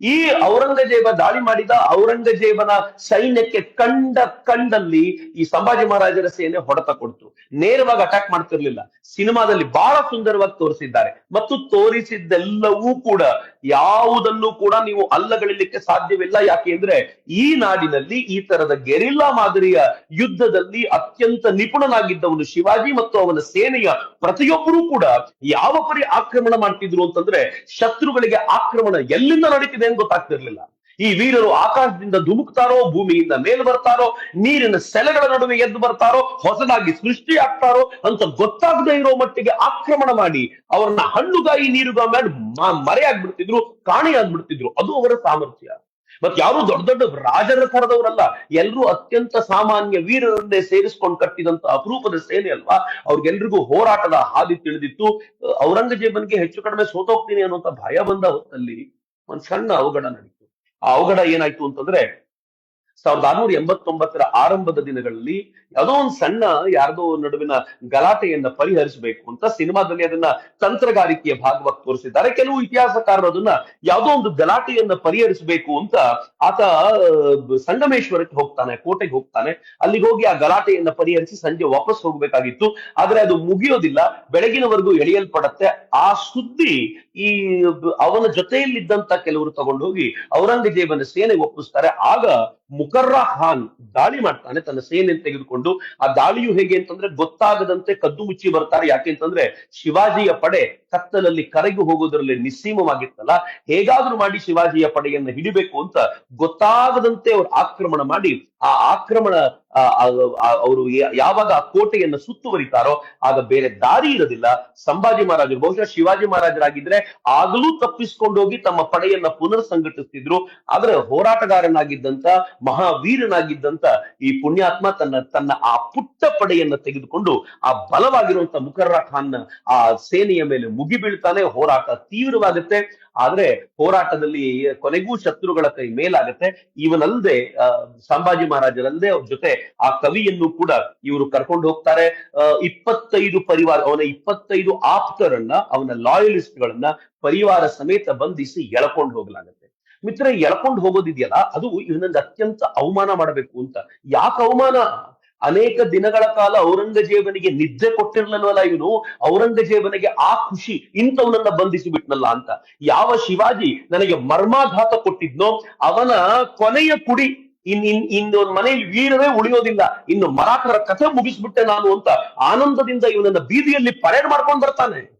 ಈ ಔರಂಗಜೇಬ ದಾಳಿ ಮಾಡಿದ ಔರಂಗಜೇಬನ ಸೈನ್ಯಕ್ಕೆ ಕಂಡ ಕಂಡಲ್ಲಿ ಈ ಸಂಭಾಜಿ ಮಹಾರಾಜರ ಸೇನೆ ಹೊಡೆತ ಕೊಡ್ತು. ನೇರವಾಗಿ ಅಟ್ಯಾಕ್ ಮಾಡ್ತಿರ್ಲಿಲ್ಲ. ಸಿನಿಮಾದಲ್ಲಿ ಬಹಳ ಸುಂದರವಾಗಿ ತೋರಿಸಿದ್ದಾರೆ. ಮತ್ತು ತೋರಿಸಿದ್ದೆಲ್ಲವೂ ಕೂಡ ಯಾವುದನ್ನು ಕೂಡ ನೀವು ಅಲ್ಲಗಳಿಲಿಕ್ಕೆ ಸಾಧ್ಯವಿಲ್ಲ. ಯಾಕೆ ಅಂದ್ರೆ ಈ ನಾಡಿನಲ್ಲಿ ಈ ತರದ ಗೆರಿಲ್ಲಾ ಮಾದರಿಯ ಯುದ್ಧದಲ್ಲಿ ಅತ್ಯಂತ ನಿಪುಣನಾಗಿದ್ದವನು ಶಿವಾಜಿ ಮತ್ತು ಅವನ ಸೇನೆಯ ಪ್ರತಿಯೊಬ್ಬರೂ ಕೂಡ ಯಾವ ಪರಿ ಆಕ್ರಮಣ ಮಾಡ್ತಿದ್ರು ಅಂತಂದ್ರೆ ಶತ್ರುಗಳಿಗೆ ಆಕ್ರಮಣ ಎಲ್ಲಿಂದ ನಡೀತಿದೆ ಅಂತ ಗೊತ್ತಾಗ್ತಿರ್ಲಿಲ್ಲ. ಈ ವೀರರು ಆಕಾಶದಿಂದ ಧುಮುಕ್ತಾರೋ, ಭೂಮಿಯಿಂದ ಮೇಲ್ ಬರ್ತಾರೋ, ನೀರಿನ ಸೆಲೆಗಳ ನಡುವೆ ಎದ್ದು ಬರ್ತಾರೋ, ಹೊಸದಾಗಿ ಸೃಷ್ಟಿ ಆಗ್ತಾರೋ ಅಂತ ಗೊತ್ತಾಗದೇ ಇರೋ ಮಟ್ಟಿಗೆ ಆಕ್ರಮಣ ಮಾಡಿ ಅವರನ್ನ ಹಣ್ಣುಗಾಯಿ ನೀರುಗಾಯಿ ಮಾಡಿ ಮರೆಯಾಗ್ಬಿಡ್ತಿದ್ರು ಕಾಣೆಯಾಗ್ಬಿಡ್ತಿದ್ರು ಅದು ಅವರ ಸಾಮರ್ಥ್ಯ. ಮತ್ ಯಾರು ದೊಡ್ಡ ದೊಡ್ಡ ರಾಜರ ತರದವರಲ್ಲ ಎಲ್ಲರೂ ಅತ್ಯಂತ ಸಾಮಾನ್ಯ ವೀರರನ್ನೇ ಸೇರಿಸ್ಕೊಂಡು ಕಟ್ಟಿದಂತ ಅಪರೂಪದ ಸೇನೆ ಅಲ್ವಾ? ಅವ್ರಿಗೆಲ್ರಿಗೂ ಹೋರಾಟದ ಹಾದಿ ತಿಳಿದಿತ್ತು. ಔರಂಗಜೇಬನ್ಗೆ ಹೆಚ್ಚು ಕಡಿಮೆ ಸೋತೋಗ್ತೀನಿ ಅನ್ನುವಂತ ಭಯ ಬಂದ ಹೊತ್ತಲ್ಲಿ ಒಂದ್ ಸಣ್ಣ ಅವಘಡ ನಡೀತು. ಅವಘಡ ಏನಾಯ್ತು ಅಂತಂದ್ರೆ ಸಾವಿರದ ಆರ್ನೂರ ಎಂಬತ್ತೊಂಬತ್ತರ ಆರಂಭದ ದಿನಗಳಲ್ಲಿ ಯಾವುದೋ ಒಂದು ಸಣ್ಣ ಯಾರದೋ ನಡುವಿನ ಗಲಾಟೆಯನ್ನ ಪರಿಹರಿಸಬೇಕು ಅಂತ ಸಿನಿಮಾದಲ್ಲಿ ಅದನ್ನ ತಂತ್ರಗಾರಿಕೆಯ ಭಾಗವಾಗಿ ತೋರಿಸಿದ್ದಾರೆ. ಕೆಲವು ಇತಿಹಾಸಕಾರರು ಅದನ್ನ ಯಾವುದೋ ಒಂದು ಗಲಾಟೆಯನ್ನ ಪರಿಹರಿಸಬೇಕು ಅಂತ ಆತ ಸಂಗಮೇಶ್ವರಕ್ಕೆ ಹೋಗ್ತಾನೆ, ಕೋಟೆಗೆ ಹೋಗ್ತಾನೆ. ಅಲ್ಲಿಗೆ ಹೋಗಿ ಆ ಗಲಾಟೆಯನ್ನ ಪರಿಹರಿಸಿ ಸಂಜೆ ವಾಪಸ್ ಹೋಗ್ಬೇಕಾಗಿತ್ತು. ಆದ್ರೆ ಅದು ಮುಗಿಯೋದಿಲ್ಲ, ಬೆಳಗಿನವರೆಗೂ ಎಳೆಯಲ್ಪಡತ್ತೆ. ಆ ಸುದ್ದಿ ಈ ಅವನ ಜೊತೆಯಲ್ಲಿದ್ದಂತ ಕೆಲವರು ತಗೊಂಡು ಹೋಗಿ ಔರಂಗಜೇಬನ ಸೇನೆಗೆ ಒಪ್ಪಿಸ್ತಾರೆ. ಆಗ ಮುಕರ್ರಾ ಹಾನ್ ದಾಳಿ ಮಾಡ್ತಾನೆ, ತನ್ನ ಸೇನೆ ತೆಗೆದುಕೊಂಡು. ಆ ದಾಳಿಯು ಹೇಗೆ ಅಂತಂದ್ರೆ ಗೊತ್ತಾಗದಂತೆ ಕದ್ದು ಮುಚ್ಚಿ ಬರ್ತಾರೆ. ಯಾಕೆ ಅಂತಂದ್ರೆ ಶಿವಾಜಿಯ ಪಡೆ ಕತ್ತಲಲ್ಲಿ ಕರಗಿ ಹೋಗೋದ್ರಲ್ಲಿ ನಿಸ್ಸೀಮವಾಗಿತ್ತಲ್ಲ. ಹೇಗಾದ್ರೂ ಮಾಡಿ ಶಿವಾಜಿಯ ಪಡೆಯನ್ನ ಹಿಡಿಬೇಕು ಅಂತ ಗೊತ್ತಾಗದಂತೆ ಅವ್ರು ಆಕ್ರಮಣ ಮಾಡಿ, ಆ ಆಕ್ರಮಣ ಅವರು ಯಾವಾಗ ಆ ಕೋಟೆಯನ್ನ ಸುತ್ತುವರಿತಾರೋ ಆಗ ಬೇರೆ ದಾರಿ ಇರೋದಿಲ್ಲ. ಸಂಭಾಜಿ ಮಹಾರಾಜರು, ಬಹುಶಃ ಶಿವಾಜಿ ಮಹಾರಾಜರಾಗಿದ್ರೆ ಆಗಲೂ ತಪ್ಪಿಸ್ಕೊಂಡು ಹೋಗಿ ತಮ್ಮ ಪಡೆಯನ್ನ ಪುನರ್ ಸಂಘಟಿಸ್ತಿದ್ರು ಆದ್ರೆ ಹೋರಾಟಗಾರನಾಗಿದ್ದಂತ, ಮಹಾವೀರನಾಗಿದ್ದಂತ ಈ ಪುಣ್ಯಾತ್ಮ ತನ್ನ ತನ್ನ ಆ ಪುಟ್ಟ ಪಡೆಯನ್ನ ತೆಗೆದುಕೊಂಡು ಆ ಬಲವಾಗಿರುವಂತ ಮುಖರ್ರ ಖಾನ್ ಆ ಸೇನೆಯ ಮೇಲೆ ಮುಗಿಬೀಳ್ತಾನೆ. ಹೋರಾಟ ತೀವ್ರವಾಗುತ್ತೆ. ಆದ್ರೆ ಹೋರಾಟದಲ್ಲಿ ಕೊನೆಗೂ ಶತ್ರುಗಳ ಕೈ ಮೇಲಾಗತ್ತೆ. ಇವನಲ್ಲದೆ ಸಂಭಾಜಿ ಮಹಾರಾಜರಲ್ಲದೆ ಅವ್ರ ಜೊತೆ ಆ ಕವಿಯನ್ನು ಕೂಡ ಇವರು ಕರ್ಕೊಂಡು ಹೋಗ್ತಾರೆ. ಇಪ್ಪತ್ತೈದು ಪರಿವಾರ, ಅವನ ಇಪ್ಪತ್ತೈದು ಆಪ್ತರನ್ನ, ಅವನ ಲಾಯಲಿಸ್ಟ್ ಗಳನ್ನ ಪರಿವಾರ ಸಮೇತ ಬಂಧಿಸಿ ಎಳ್ಕೊಂಡು ಹೋಗಲಾಗತ್ತೆ. ಮಿತ್ರ ಎಳ್ಕೊಂಡು ಹೋಗೋದಿದೆಯಲ್ಲ, ಅದು ಇವನಂಗೆ ಅತ್ಯಂತ ಅವಮಾನ ಮಾಡಬೇಕು ಅಂತ. ಯಾಕೆ ಅವಮಾನ? ಅನೇಕ ದಿನಗಳ ಕಾಲ ಔರಂಗಜೇಬನಿಗೆ ನಿದ್ದೆ ಕೊಟ್ಟಿರ್ಲಲ್ವಲ್ಲ ಇವನು? ಔರಂಗಜೇಬನಿಗೆ ಆ ಖುಷಿ ಇಂಥವನನ್ನ ಬಂಧಿಸಿ ಬಿಟ್ನಲ್ಲ ಅಂತ. ಯಾವ ಶಿವಾಜಿ ನನಗೆ ಮರ್ಮಾಘಾತ ಕೊಟ್ಟಿದ್ನೋ, ಅವನ ಕೊನೆಯ ಕುಡಿ, ಇನ್ ಇನ್, ಇನ್ನೊಂದು ಮನೆಯಲ್ಲಿ ವೀರವೇ ಉಳಿಯೋದಿಲ್ಲ, ಇನ್ನು ಮರಾಠರ ಕಥೆ ಮುಗಿಸ್ಬಿಟ್ಟೆ ನಾನು ಅಂತ ಆನಂದದಿಂದ ಇವನನ್ನ ಬೀದಿಯಲ್ಲಿ ಪರೇಡ್ ಮಾಡ್ಕೊಂಡು ಬರ್ತಾನೆ.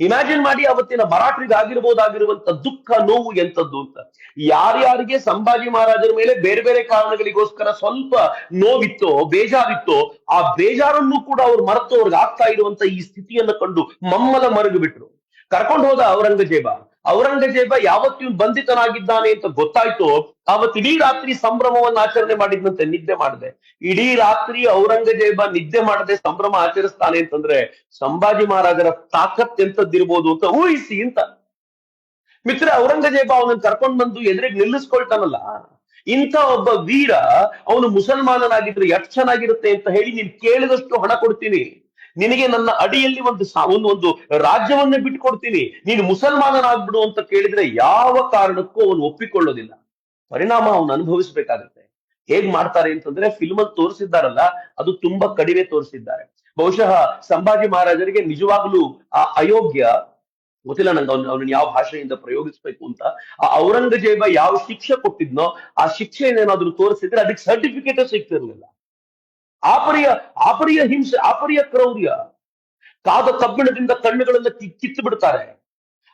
ಇಮ್ಯಾಜಿನ್ ಮಾಡಿ ಅವತ್ತಿನ ಮರಾಠರಿಗೆ ಆಗಿರ್ಬೋದಾಗಿರುವಂತ ದುಃಖ, ನೋವು ಎಂತದ್ದು ಅಂತ. ಯಾರ್ಯಾರಿಗೆ ಸಂಭಾಜಿ ಮಹಾರಾಜರ ಮೇಲೆ ಬೇರೆ ಬೇರೆ ಕಾರಣಗಳಿಗೋಸ್ಕರ ಸ್ವಲ್ಪ ನೋವಿತ್ತೋ, ಬೇಜಾರಿತ್ತೋ, ಆ ಬೇಜಾರನ್ನು ಕೂಡ ಅವ್ರು ಮರೆತು ಅವ್ರಿಗೆ ಆಗ್ತಾ ಇರುವಂತ ಈ ಸ್ಥಿತಿಯನ್ನು ಕಂಡು ಮಮ್ಮಲ ಮರುಗು ಬಿಟ್ರು. ಕರ್ಕೊಂಡು ಹೋದ ಔರಂಗಜೇಬ. ಔರಂಗಜೇಬ ಯಾವತ್ತಿನ ಬಂಧಿತನಾಗಿದ್ದಾನೆ ಅಂತ ಗೊತ್ತಾಯ್ತು. ಅವತ್ತು ಇಡೀ ರಾತ್ರಿ ಸಂಭ್ರಮವನ್ನು ಆಚರಣೆ ಮಾಡಿದ್ನಂತೆ, ನಿದ್ದೆ ಮಾಡಿದೆ. ಇಡೀ ರಾತ್ರಿ ಔರಂಗಜೇಬ ನಿದ್ದೆ ಮಾಡದೆ, ಸಂಭ್ರಮ ಆಚರಿಸ್ತಾನೆ ಅಂತಂದ್ರೆ ಸಂಭಾಜಿ ಮಹಾರಾಜರ ತಾಕತ್ ಎಂತದ್ದಿರ್ಬೋದು ಅಂತ ಊಹಿಸಿ ಅಂತ. ಮಿತ್ರ, ಔರಂಗಜೇಬ ಅವನನ್ನು ಕರ್ಕೊಂಡ್ ಬಂದು ಎದುರಿಗೆ ನಿಲ್ಲಿಸ್ಕೊಳ್ತಾನಲ್ಲ. ಇಂಥ ಒಬ್ಬ ವೀರ ಅವನು ಮುಸಲ್ಮಾನನಾಗಿದ್ರೆ ಎಷ್ಟು ಚೆನ್ನಾಗಿರುತ್ತೆ ಅಂತ ಹೇಳಿ ನೀನ್ ಕೇಳಿದಷ್ಟು ಹಣ ಕೊಡ್ತೀನಿ. ನಿನಗೆ ನನ್ನ ಅಡಿಯಲ್ಲಿ ಒಂದು ಒಂದು ಒಂದು ರಾಜ್ಯವನ್ನೇ ಬಿಟ್ಕೊಡ್ತೀನಿ ನೀನು ಮುಸಲ್ಮಾನನಾಗ್ಬಿಡು ಅಂತ ಕೇಳಿದ್ರೆ ಯಾವ ಕಾರಣಕ್ಕೂ ಅವನು ಒಪ್ಪಿಕೊಳ್ಳೋದಿಲ್ಲ. ಪರಿಣಾಮ ಅವನು ಅನುಭವಿಸ್ಬೇಕಾಗತ್ತೆ. ಹೇಗ್ ಮಾಡ್ತಾರೆ ಅಂತಂದ್ರೆ ಫಿಲ್ಮ್ ಅಲ್ಲಿ ತೋರಿಸಿದ್ದಾರಲ್ಲ, ಅದು ತುಂಬಾ ಕಡಿಮೆ ತೋರಿಸಿದ್ದಾರೆ. ಬಹುಶಃ ಸಂಭಾಜಿ ಮಹಾರಾಜರಿಗೆ ನಿಜವಾಗ್ಲೂ ಆ ಅಯೋಗ್ಯ, ಗೊತ್ತಿಲ್ಲ ನಂಗೆ ಅವ್ನ, ಅವನನ್ನ ಯಾವ ಭಾಷೆಯಿಂದ ಪ್ರಯೋಗಿಸ್ಬೇಕು ಅಂತ, ಆ ಔರಂಗಜೇಬ ಯಾವ ಶಿಕ್ಷೆ ಕೊಟ್ಟಿದ್ನೋ, ಆ ಶಿಕ್ಷೆಯನ್ನೇನಾದ್ರೂ ತೋರಿಸಿದ್ರೆ ಅದಕ್ಕೆ ಸರ್ಟಿಫಿಕೇಟ್ ಸಿಗ್ತಿರ್ಲಿಲ್ಲ. ಆಪರಿಯ ಆಪರಿಯ ಹಿಂಸೆ, ಆಪರಿಯ ಕ್ರೌರ್ಯ. ಕಾದ ಕಬ್ಬಿಣದಿಂದ ಕಣ್ಣುಗಳನ್ನು ಕಿತ್ತು ಬಿಡ್ತಾರೆ.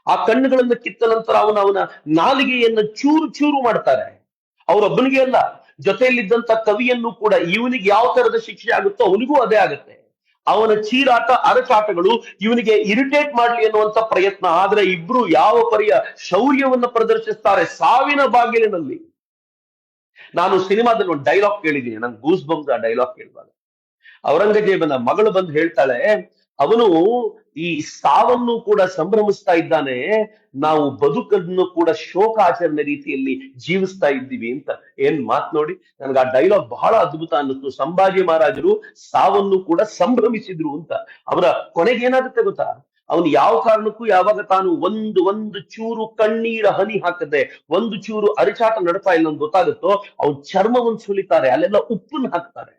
ಆ ಕಣ್ಣುಗಳನ್ನು ಕಿತ್ತ ನಂತರ ಅವನ ಅವನ ನಾಲಿಗೆಯನ್ನು ಚೂರು ಚೂರು ಮಾಡ್ತಾರೆ. ಅವರೊಬ್ಬನಿಗೆ ಅಲ್ಲ ಜೊತೆಯಲ್ಲಿದ್ದಂತ ಕವಿಯನ್ನು ಕೂಡ ಇವನಿಗೆ ಯಾವ ತರದ ಶಿಕ್ಷೆ ಆಗುತ್ತೋ ಅವನಿಗೂ ಅದೇ ಆಗುತ್ತೆ. ಅವನ ಚೀರಾಟ, ಅರಚಾಟಗಳು ಇವನಿಗೆ ಇರಿಟೇಟ್ ಮಾಡ್ಲಿ ಅನ್ನುವಂತ ಪ್ರಯತ್ನ. ಆದ್ರೆ ಇಬ್ರು ಯಾವ ಪರಿಯ ಶೌರ್ಯವನ್ನ ಪ್ರದರ್ಶಿಸ್ತಾರೆ ಸಾವಿನ ಬಾಗಿಲಿನಲ್ಲಿ. ನಾನು ಸಿನಿಮಾದಲ್ಲಿ ಒಂದು ಡೈಲಾಗ್ ಕೇಳಿದ್ದೀನಿ. ನಂಗೆ ಗೂಸ್ ಬಂಸ್ ಆ ಡೈಲಾಗ್ ಕೇಳುವಾಗ ಔರಂಗಜೇಬನ ಮಗಳು ಬಂದು ಹೇಳ್ತಾಳೆ, ಅವನು ಈ ಸಾವನ್ನು ಕೂಡ ಸಂಭ್ರಮಿಸ್ತಾ ಇದ್ದಾನೆ. ನಾವು ಬದುಕನ್ನು ಕೂಡ ಶೋಕಾಚರಣೆ ರೀತಿಯಲ್ಲಿ ಜೀವಿಸ್ತಾ ಇದ್ದೀವಿ ಅಂತ. ಏನ್ ಮಾತ್ ನೋಡಿ, ನನಗೆ ಆ ಡೈಲಾಗ್ ಬಹಳ ಅದ್ಭುತ ಅನ್ನಿಸ್ತು. ಸಂಭಾಜಿ ಮಹಾರಾಜರು ಸಾವನ್ನು ಕೂಡ ಸಂಭ್ರಮಿಸಿದ್ರು ಅಂತ. ಅವರ ಕೊನೆಗೆ ಏನಾಗುತ್ತೆ ಗೊತ್ತಾ? ಅವನು ಯಾವ ಕಾರಣಕ್ಕೂ ಯಾವಾಗ ತಾನು ಒಂದು ಒಂದು ಚೂರು ಕಣ್ಣೀರ ಹನಿ ಹಾಕದೆ, ಒಂದು ಚೂರು ಅರಿಚಾಟ ನಡ್ತಾ ಇಲ್ಲ ಅಂತ ಗೊತ್ತಾಗುತ್ತೋ, ಅವನ್ ಚರ್ಮವನ್ನು ಸುಲಿತಾರೆ, ಅಲ್ಲೆಲ್ಲ ಉಪ್ಪನ್ನು ಹಾಕ್ತಾರೆ.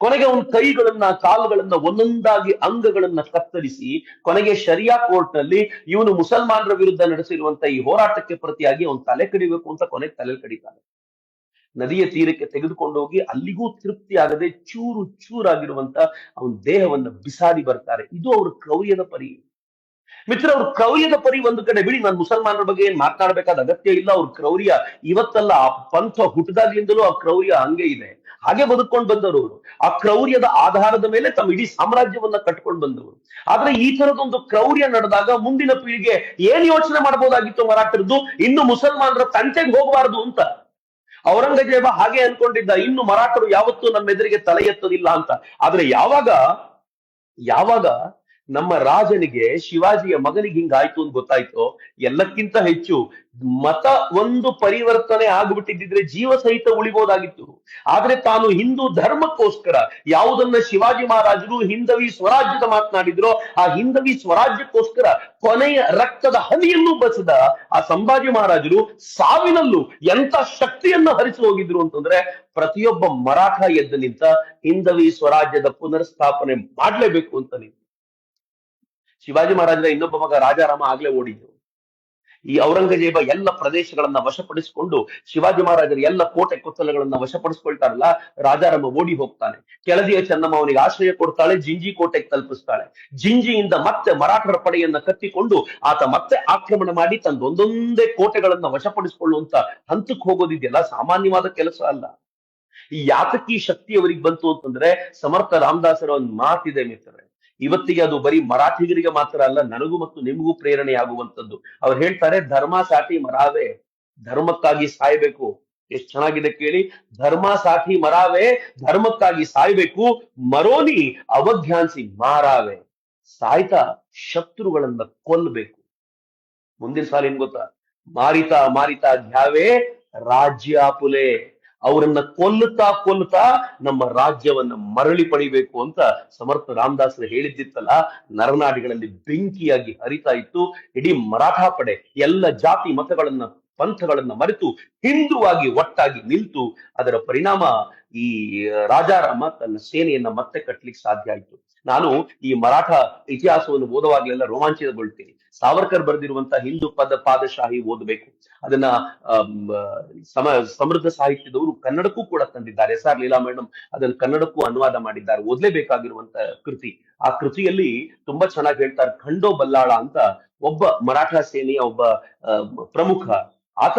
ಕೊನೆಗೆ ಅವನ ಕೈಗಳನ್ನ, ಕಾಲುಗಳನ್ನ ಒಂದೊಂದಾಗಿ ಅಂಗಗಳನ್ನ ಕತ್ತರಿಸಿ, ಕೊನೆಗೆ ಶರಿಯಾ ಕೋರ್ಟ್ನಲ್ಲಿ ಇವನು ಮುಸಲ್ಮಾನರ ವಿರುದ್ಧ ನಡೆಸಿರುವಂತ ಈ ಹೋರಾಟಕ್ಕೆ ಪ್ರತಿಯಾಗಿ ಅವನ್ ತಲೆ ಕಡಿಬೇಕು ಅಂತ ಕೊನೆಗೆ ತಲೆ ಕಡಿತಾನೆ. ನದಿಯ ತೀರಕ್ಕೆ ತೆಗೆದುಕೊಂಡು ಹೋಗಿ ಅಲ್ಲಿಗೂ ತೃಪ್ತಿ ಆಗದೆ ಚೂರು ಚೂರಾಗಿರುವಂತ ಅವನ ದೇಹವನ್ನ ಬಿಸಾಡಿ ಬರ್ತಾರೆ. ಇದು ಅವ್ರ ಕ್ರೌರ್ಯದ ಪರಿ. ಮಿತ್ರ, ಅವ್ರ ಕ್ರೌರ್ಯದ ಪರಿ ಒಂದು ಕಡೆ ಬಿಡಿ. ನಾನು ಮುಸಲ್ಮಾನರ ಬಗ್ಗೆ ಏನ್ ಮಾತನಾಡಬೇಕಾದ ಅಗತ್ಯ ಇಲ್ಲ. ಅವ್ರ ಕ್ರೌರ್ಯ ಇವತ್ತಲ್ಲ, ಆ ಪಂಥ ಹುಟ್ಟದಾಗ್ಲಿಂದಲೂ ಆ ಕ್ರೌರ್ಯ ಹಂಗೆ ಇದೆ. ಹಾಗೆ ಬದುಕೊಂಡು ಬಂದವರು ಅವರು ಆ ಕ್ರೌರ್ಯದ ಆಧಾರದ ಮೇಲೆ ತಮ್ಮ ಇಡೀ ಸಾಮ್ರಾಜ್ಯವನ್ನ ಕಟ್ಕೊಂಡು ಬಂದವರು. ಆದ್ರೆ ಈ ತರದೊಂದು ಕ್ರೌರ್ಯ ನಡೆದಾಗ ಮುಂದಿನ ಪೀಳಿಗೆ ಏನ್ ಯೋಚನೆ ಮಾಡಬಹುದಾಗಿತ್ತು ಮರಾಠರದ್ದು? ಇನ್ನು ಮುಸಲ್ಮಾನರ ತಂಟೆಗೆ ಹೋಗಬಾರದು ಅಂತ. ಔರಂಗಜೇಬ ಹಾಗೆ ಅನ್ಕೊಂಡಿದ್ದ ಇನ್ನು ಮರಾಠರು ಯಾವತ್ತೂ ನಮ್ಮ ಎದುರಿಗೆ ತಲೆ ಎತ್ತದಿಲ್ಲ ಅಂತ. ಆದ್ರೆ ಯಾವಾಗ ಯಾವಾಗ ನಮ್ಮ ರಾಜನಿಗೆ ಶಿವಾಜಿಯ ಮಗನಿಗೆ ಹಿಂಗಾಯ್ತು ಅಂತ ಗೊತ್ತಾಯ್ತು? ಎಲ್ಲಕ್ಕಿಂತ ಹೆಚ್ಚು ಮತ ಒಂದು ಪರಿವರ್ತನೆ ಆಗ್ಬಿಟ್ಟಿದ್ರೆ ಜೀವ ಸಹಿತ ಉಳಿಬಹುದಾಗಿತ್ತು ಆದ್ರೆ ತಾನು ಹಿಂದೂ ಧರ್ಮಕ್ಕೋಸ್ಕರ ಯಾವುದನ್ನ ಶಿವಾಜಿ ಮಹಾರಾಜರು, ಹಿಂದವಿ ಸ್ವರಾಜ್ಯದ ಮಾತನಾಡಿದ್ರೋ, ಆ ಹಿಂದವಿ ಸ್ವರಾಜ್ಯಕ್ಕೋಸ್ಕರ ಕೊನೆಯ ರಕ್ತದ ಹನಿಯನ್ನು ಬಸದ ಆ ಸಂಭಾಜಿ ಮಹಾರಾಜರು ಸಾವಿನಲ್ಲೂ ಎಂತ ಶಕ್ತಿಯನ್ನ ಹರಿಸಿ ಹೋಗಿದ್ರು ಅಂತಂದ್ರೆ ಪ್ರತಿಯೊಬ್ಬ ಮರಾಠ ಎದ್ದು ನಿಂತ ಹಿಂದವಿ ಸ್ವರಾಜ್ಯದ ಪುನರ್ಸ್ಥಾಪನೆ ಮಾಡ್ಲೇಬೇಕು ಅಂತ ನಿಂತು ಶಿವಾಜಿ ಮಹಾರಾಜರ ಇನ್ನೊಬ್ಬ ಮಗ ರಾಜಾರಾಮ ಆಗ್ಲೇ ಓಡಿದ್ರು ಈ ಔರಂಗಜೇಬ ಎಲ್ಲ ಪ್ರದೇಶಗಳನ್ನ ವಶಪಡಿಸಿಕೊಂಡು ಶಿವಾಜಿ ಮಹಾರಾಜರ ಎಲ್ಲ ಕೋಟೆ ಕೊತ್ತಲಗಳನ್ನ ವಶಪಡಿಸ್ಕೊಳ್ತಾರಲ್ಲ, ರಾಜಾರಾಮ ಓಡಿ ಹೋಗ್ತಾನೆ. ಕೆಳದಿಯ ಚೆನ್ನಮ್ಮ ಅವನಿಗೆ ಆಶ್ರಯ ಕೊಡ್ತಾಳೆ, ಜಿಂಜಿ ಕೋಟೆಗೆ ತಲುಪಿಸ್ತಾಳೆ. ಜಿಂಜಿಯಿಂದ ಮತ್ತೆ ಮರಾಠರ ಪಡೆಯನ್ನ ಕತ್ತಿಕೊಂಡು ಆತ ಮತ್ತೆ ಆಕ್ರಮಣ ಮಾಡಿ ತನ್ನದೊಂದೊಂದೇ ಕೋಟೆಗಳನ್ನ ವಶಪಡಿಸಿಕೊಳ್ಳುವಂತ ಹಂತಕ್ಕೆ ಹೋಗೋದಿದೆಯಲ್ಲ, ಸಾಮಾನ್ಯವಾದ ಕೆಲಸ ಅಲ್ಲ. ಈ ಯಾತಕಿ ಶಕ್ತಿ ಅವರಿಗೆ ಬಂತು ಅಂತಂದ್ರೆ ಸಮರ್ಥ ರಾಮದಾಸರ ಒಂದು ಮಾತಿದೆ ಮಿತ್ರರೆ. ಇವತ್ತಿಗೆ ಅದು ಬರೀ ಮರಾಠಿಗರಿಗೆ ಮಾತ್ರ ಅಲ್ಲ, ನನಗೂ ಮತ್ತು ನಿಮಗೂ ಪ್ರೇರಣೆ ಆಗುವಂತದ್ದು ಅವ್ರು ಹೇಳ್ತಾರೆ, ಧರ್ಮ ಸಾಠಿ ಮರಾವೆ, ಧರ್ಮಕ್ಕಾಗಿ ಸಾಯ್ಬೇಕು. ಎಷ್ಟ್ ಚೆನ್ನಾಗಿದೆ ಕೇಳಿ, ಧರ್ಮ ಸಾಠಿ ಮರಾವೆ, ಧರ್ಮಕ್ಕಾಗಿ ಸಾಯ್ಬೇಕು, ಮರೋನಿ ಅವಧ್ಯಾನ್ಸಿ ಮಾರಾವೆ. ಸಾಯ್ತಾ ಶತ್ರುಗಳನ್ನ ಕೊಲ್ಲಬೇಕು ಮುಂದಿನ ಸಾಲ ಏನ್ ಗೊತ್ತಾ? ಮಾರಿತಾ ಮಾರಿತಾ ಧ್ಯಾವೆ ರಾಜ್ಯಾಪುಲೆ. ಅವರನ್ನ ಕೊಲ್ಲುತ್ತಾ ಕೊಲ್ಲುತ್ತಾ ನಮ್ಮ ರಾಜ್ಯವನ್ನ ಮರಳಿ ಪಡಿಬೇಕು ಅಂತ ಸಮರ್ಥ ರಾಮದಾಸರು ಹೇಳಿದ್ದಿತ್ತಲ್ಲ, ನರನಾಡಿಗಳಲ್ಲಿ ಬೆಂಕಿಯಾಗಿ ಹರಿತಾ ಇತ್ತು, ಇಡೀ ಮರಾಠ ಪಡೆ ಎಲ್ಲ ಜಾತಿ ಮತಗಳನ್ನ, ಪಂಥಗಳನ್ನ ಮರೆತು ಹಿಂದುವಾಗಿ ಒಟ್ಟಾಗಿ ನಿಲ್ತು, ಅದರ ಪರಿಣಾಮ ಈ ರಾಜಾರಾಮ ತನ್ನ ಸೇನೆಯನ್ನ ಮತ್ತೆ ಕಟ್ಟಲಿಕ್ಕೆ ಸಾಧ್ಯ ಆಯ್ತು. ನಾನು ಈ ಮರಾಠ ಇತಿಹಾಸವನ್ನು ಓದುವಾಗಲೆಲ್ಲ ರೋಮಾಂಚಿತಗೊಳ್ತೀನಿ ಸಾವರ್ಕರ್ ಬರೆದಿರುವಂತಹ ಹಿಂದೂ ಪದ ಪಾದಶಾಹಿ ಓದಬೇಕು. ಅದನ್ನ ಸಮ, ಸಮೃದ್ಧ ಸಾಹಿತ್ಯದವರು ಕನ್ನಡಕ್ಕೂ ಕೂಡ ತಂದಿದ್ದಾರೆ. ಎಸ್ ಆರ್ ಲೀಲಾ ಮೇಡಮ್ ಅದನ್ನು ಕನ್ನಡಕ್ಕೂ ಅನುವಾದ ಮಾಡಿದ್ದಾರೆ. ಓದ್ಲೇಬೇಕಾಗಿರುವಂತ ಕೃತಿ. ಆ ಕೃತಿಯಲ್ಲಿ ತುಂಬಾ ಚೆನ್ನಾಗಿ ಹೇಳ್ತಾರೆ, ಖಂಡೋ ಬಲ್ಲಾಳ ಅಂತ ಒಬ್ಬ ಮರಾಠ ಸೇನೆಯ ಒಬ್ಬ ಪ್ರಮುಖ ಆತ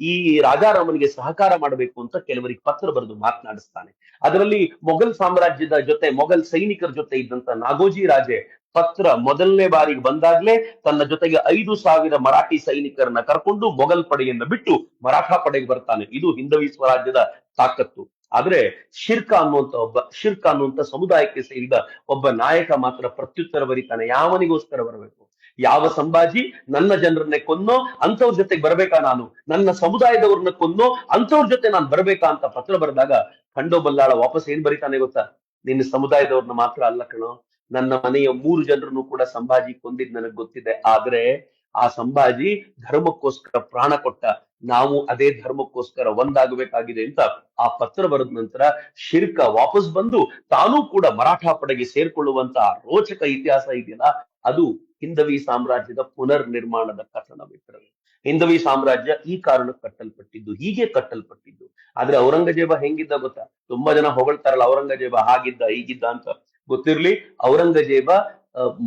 ಈ ರಾಜಾರಾಮನಿಗೆ ಸಹಕಾರ ಮಾಡಬೇಕು ಅಂತ ಕೆಲವರಿಗೆ ಪತ್ರ ಬರೆದು ಮಾತನಾಡಿಸ್ತಾನೆ. ಅದರಲ್ಲಿ ಮೊಘಲ್ ಸಾಮ್ರಾಜ್ಯದ ಜೊತೆ, ಮೊಘಲ್ ಸೈನಿಕರ ಜೊತೆ ಇದ್ದಂತ ನಾಗೋಜಿ ರಾಜೆ ಪತ್ರ ಮೊದಲನೇ ಬಾರಿಗೆ ಬಂದಾಗ್ಲೇ ತನ್ನ ಜೊತೆಗೆ ಐದು ಸಾವಿರ ಮರಾಠಿ ಸೈನಿಕರನ್ನ ಕರ್ಕೊಂಡು ಮೊಘಲ್ ಪಡೆಯನ್ನ ಬಿಟ್ಟು ಮರಾಠ ಪಡೆಗೆ ಬರ್ತಾನೆ. ಇದು ಹಿಂದವಿ ಸ್ವರಾಜ್ಯದ ತಾಕತ್ತು. ಆದ್ರೆ ಶಿರ್ಕ ಅನ್ನುವಂತ ಒಬ್ಬ, ಶಿರ್ಕ ಅನ್ನುವಂತ ಸಮುದಾಯಕ್ಕೆ ಸೇರಿದ ಒಬ್ಬ ನಾಯಕ ಮಾತ್ರ ಪ್ರತ್ಯುತ್ತರ ಬರೀತಾನೆ ಯಾವನಿಗೋಸ್ಕರ ಬರಬೇಕು? ಯಾವ ಸಂಭಾಜಿ? ನನ್ನ ಜನರನ್ನೇ ಕೊನ್ನೋ? ಅಂತವ್ರ ಜೊತೆಗೆ ಬರ್ಬೇಕಾ ನಾನು? ನನ್ನ ಸಮುದಾಯದವ್ರನ್ನ ಕೊನ್ನೋ? ಅಂತವ್ರ ಜೊತೆ ನಾನು ಬರ್ಬೇಕಾ ಅಂತ ಪತ್ರ ಬರೆದಾಗ ಖಂಡೋ ಬಲ್ಲಾಳ, ವಾಪಸ್ ಏನ್ ಬರೀತಾನೆ ಗೊತ್ತಾ? ನಿನ್ನ ಸಮುದಾಯದವ್ರನ್ನ ಮಾತ್ರ ಅಲ್ಲ ಕಣೋ. ನನ್ನ ಮನೆಯ ಮೂರು ಜನರನ್ನು ಕೂಡ ಸಂಭಾಜಿ ಕೊಂದಿದ್ ನನಗ್ ಗೊತ್ತಿದೆ. ಆದ್ರೆ, ಆ ಸಂಭಾಜಿ ಧರ್ಮಕ್ಕೋಸ್ಕರ ಪ್ರಾಣ ಕೊಟ್ಟ. ನಾವು ಅದೇ ಧರ್ಮಕ್ಕೋಸ್ಕರ ಒಂದಾಗಬೇಕಾಗಿದೆ ಅಂತ ಆ ಪತ್ರ ಬರೆದ ನಂತರ ಶಿರ್ಕ ವಾಪಸ್ ಬಂದು ತಾನೂ ಕೂಡ ಮರಾಠ ಪಡೆಗೆ ಸೇರ್ಕೊಳ್ಳುವಂತ ರೋಚಕ ಇತಿಹಾಸ ಇದೆಯಲ್ಲ, ಅದು ಹಿಂದವಿ ಸಾಮ್ರಾಜ್ಯದ ಪುನರ್ ನಿರ್ಮಾಣದ ಕಥನ ಬಿಟ್ಟರೆ ಹಿಂದವಿ ಸಾಮ್ರಾಜ್ಯ ಈ ಕಾರಣಕ್ಕೆ ಕಟ್ಟಲ್ಪಟ್ಟಿದ್ದು, ಹೀಗೆ ಕಟ್ಟಲ್ಪಟ್ಟಿದ್ದು. ಆದ್ರೆ ಔರಂಗಜೇಬ ಹೆಂಗಿದ್ದ ಗೊತ್ತಾ? ತುಂಬಾ ಜನ ಹೊಗಳ್ತಾರಲ್ಲ, ಔರಂಗಜೇಬ ಹಾಗಿದ್ದ, ಹೀಗಿದ್ದ ಅಂತ ಗೊತ್ತಿರ್ಲಿ. ಔರಂಗಜೇಬ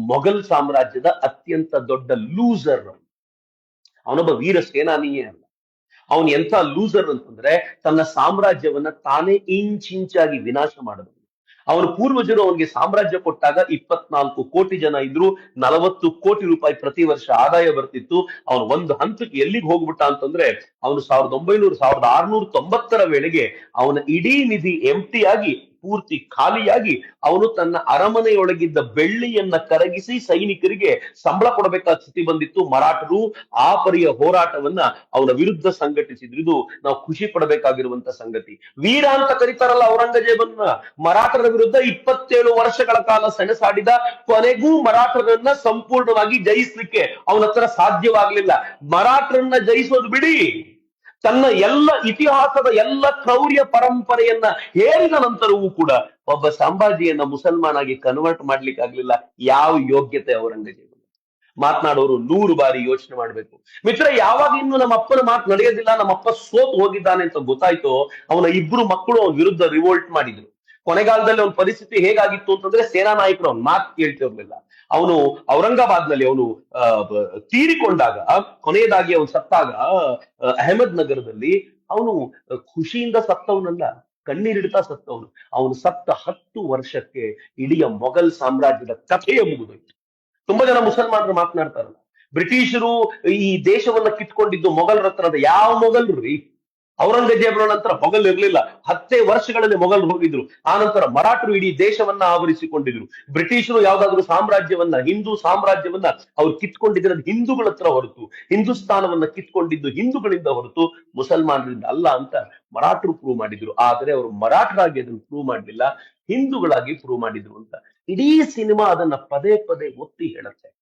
ಮೊಘಲ್ ಸಾಮ್ರಾಜ್ಯದ ಅತ್ಯಂತ ದೊಡ್ಡ ಲೂಸರ್ ಅವನೊಬ್ಬ ವೀರ ಸೇನಾನಿಯೇ ಅಲ್ಲ. ಅವನು ಎಂತ ಲೂಸರ್ ಅಂತಂದ್ರೆ, ತನ್ನ ಸಾಮ್ರಾಜ್ಯವನ್ನ ತಾನೇ ಇಂಚಿಂಚಾಗಿ ವಿನಾಶ ಮಾಡಿದನು ಅವನ ಪೂರ್ವಜರು ಅವನಿಗೆ ಸಾಮ್ರಾಜ್ಯ ಕೊಟ್ಟಾಗ ಇಪ್ಪತ್ನಾಲ್ಕು ಕೋಟಿ ಜನ ಇದ್ರು, ನಲವತ್ತು ಕೋಟಿ ರೂಪಾಯಿ ಪ್ರತಿ ವರ್ಷ ಆದಾಯ ಬರ್ತಿತ್ತು. ಅವನು ಒಂದು ಹಂತಕ್ಕೆ ಎಲ್ಲಿಗೆ ಹೋಗ್ಬಿಟ್ಟ ಅಂತಂದ್ರೆ, ಅವನು ಸಾವಿರದ ಒಂಬೈನೂರ, ಸಾವಿರದ ಆರ್ನೂರ ತೊಂಬತ್ತರ ವೇಳೆಗೆ ಅವನ ಇಡೀ ನಿಧಿ ಎಂಟಿ ಆಗಿ ಪೂರ್ತಿ ಖಾಲಿಯಾಗಿ ಅವನು ತನ್ನ ಅರಮನೆಯೊಳಗಿದ್ದ ಬೆಳ್ಳಿಯನ್ನ ಕರಗಿಸಿ ಸೈನಿಕರಿಗೆ ಸಂಬಳ ಕೊಡಬೇಕಾದ ಸ್ಥಿತಿ ಬಂದಿತ್ತು. ಮರಾಠರು ಆ ಪರಿಯ ಹೋರಾಟವನ್ನ ಅವನ ವಿರುದ್ಧ ಸಂಘಟಿಸಿದ್ರು. ಇದು ನಾವು ಖುಷಿ ಪಡಬೇಕಾಗಿರುವಂತ ಸಂಗತಿ. ವೀರ ಅಂತ ಕರೀತಾರಲ್ಲ ಔರಂಗಜೇಬನ್ನ. ಮರಾಠರ ವಿರುದ್ಧ ಇಪ್ಪತ್ತೇಳು ವರ್ಷಗಳ ಕಾಲ ಸೆಣಸಾಡಿದ ಕೊನೆಗೂ ಮರಾಠರನ್ನ ಸಂಪೂರ್ಣವಾಗಿ ಜಯಿಸ್ಲಿಕ್ಕೆ ಅವನ ಹತ್ರ ಸಾಧ್ಯವಾಗ್ಲಿಲ್ಲ. ಮರಾಠರನ್ನ ಜಯಿಸೋದು ಬಿಡಿ. ತನ್ನ ಎಲ್ಲ ಇತಿಹಾಸದ ಎಲ್ಲ ಕ್ರೌರ್ಯ ಪರಂಪರೆಯನ್ನ ಹೇಳಿದ ನಂತರವೂ ಕೂಡ ಒಬ್ಬ ಸಂಭಾಜಿಯನ್ನ ಮುಸಲ್ಮಾನಾಗಿ ಕನ್ವರ್ಟ್ ಮಾಡ್ಲಿಕ್ಕೆ ಆಗ್ಲಿಲ್ಲ ಯಾವ ಯೋಗ್ಯತೆ ಔರಂಗಜೇಬ? ಮಾತನಾಡೋರು ನೂರು ಬಾರಿ ಯೋಚನೆ ಮಾಡ್ಬೇಕು. ಮಿತ್ರ, ಯಾವಾಗ ಇನ್ನು ನಮ್ಮ ಅಪ್ಪನ ಮಾತು ನಡೆಯೋದಿಲ್ಲ, ನಮ್ಮ ಅಪ್ಪ ಸೋತು ಹೋಗಿದ್ದಾನೆ ಅಂತ ಗೊತ್ತಾಯ್ತೋ, ಅವನ ಇಬ್ರು ಮಕ್ಕಳು ವಿರುದ್ಧ ರಿವೋಲ್ಟ್ ಮಾಡಿದ್ರು. ಕೊನೆಗಾಲದಲ್ಲಿ ಅವನ ಪರಿಸ್ಥಿತಿ ಹೇಗಾಗಿತ್ತು ಅಂತಂದ್ರೆ ಸೇನಾ ನಾಯಕರು ಅವ್ನ ಮಾತು ಕೇಳ್ತಿರ್ಲಿಲ್ಲ. ಅವನು ಔರಂಗಾಬಾದ್ನಲ್ಲಿ ಅವನು ಆ, ತೀರಿಕೊಂಡಾಗ ಕೊನೆಯದಾಗಿ ಅವನು ಸತ್ತಾಗ ಅಹಮದ್ ನಗರದಲ್ಲಿ ಅವನು ಖುಷಿಯಿಂದ ಸತ್ತವನಲ್ಲ ಕಣ್ಣೀರಿಡ್ತಾ ಸತ್ತವನು. ಅವನು ಸತ್ತ ಹತ್ತು ವರ್ಷಕ್ಕೆ ಇಡೀ ಮೊಘಲ್ ಸಾಮ್ರಾಜ್ಯದ ಕಥೆಯ ಮುಗಿದೋಯ್ತು ತುಂಬಾ ಜನ ಮುಸಲ್ಮಾನರು ಮಾತನಾಡ್ತಾರಲ್ಲ. ಬ್ರಿಟಿಷರು ಈ ದೇಶವನ್ನ ಕಿತ್ಕೊಂಡಿದ್ದು ಮೊಘಲ್ ರತ್ನದ ಯಾವ ಮೊಘಲ್ರು ರೀ? ಔರಂಗಜೇಬರ ನಂತರ ಮೊಘಲ್ ಇರಲಿಲ್ಲ. ಹತ್ತೇ ವರ್ಷಗಳಲ್ಲಿ ಮೊಘಲ್ ಹೋಗಿದ್ರು. ಆ ನಂತರ ಮರಾಠರು ಇಡೀ ದೇಶವನ್ನ ಆವರಿಸಿಕೊಂಡಿದ್ರು. ಬ್ರಿಟಿಷರು ಯಾವ್ದಾದ್ರು ಸಾಮ್ರಾಜ್ಯವನ್ನ, ಹಿಂದೂ ಸಾಮ್ರಾಜ್ಯವನ್ನ ಅವ್ರು ಕಿತ್ಕೊಂಡಿದ್ರೆ ಹಿಂದೂಗಳ ಹತ್ರ ಹೊರತು, ಹಿಂದೂಸ್ತಾನವನ್ನ ಕಿತ್ಕೊಂಡಿದ್ದು ಹಿಂದೂಗಳಿಂದ ಹೊರತು ಮುಸಲ್ಮಾನರಿಂದ ಅಲ್ಲ ಅಂತ ಮರಾಠರು ಪ್ರೂವ್ ಮಾಡಿದ್ರು. ಆದ್ರೆ ಅವರು ಮರಾಠರಾಗಿ ಅದನ್ನು ಪ್ರೂವ್ ಮಾಡಲಿಲ್ಲ, ಹಿಂದೂಗಳಾಗಿ ಪ್ರೂವ್ ಮಾಡಿದ್ರು ಅಂತ. ಇಡೀ ಸಿನಿಮಾ ಅದನ್ನ ಪದೇ ಪದೇ ಒತ್ತಿ ಹೇಳುತ್ತೆ.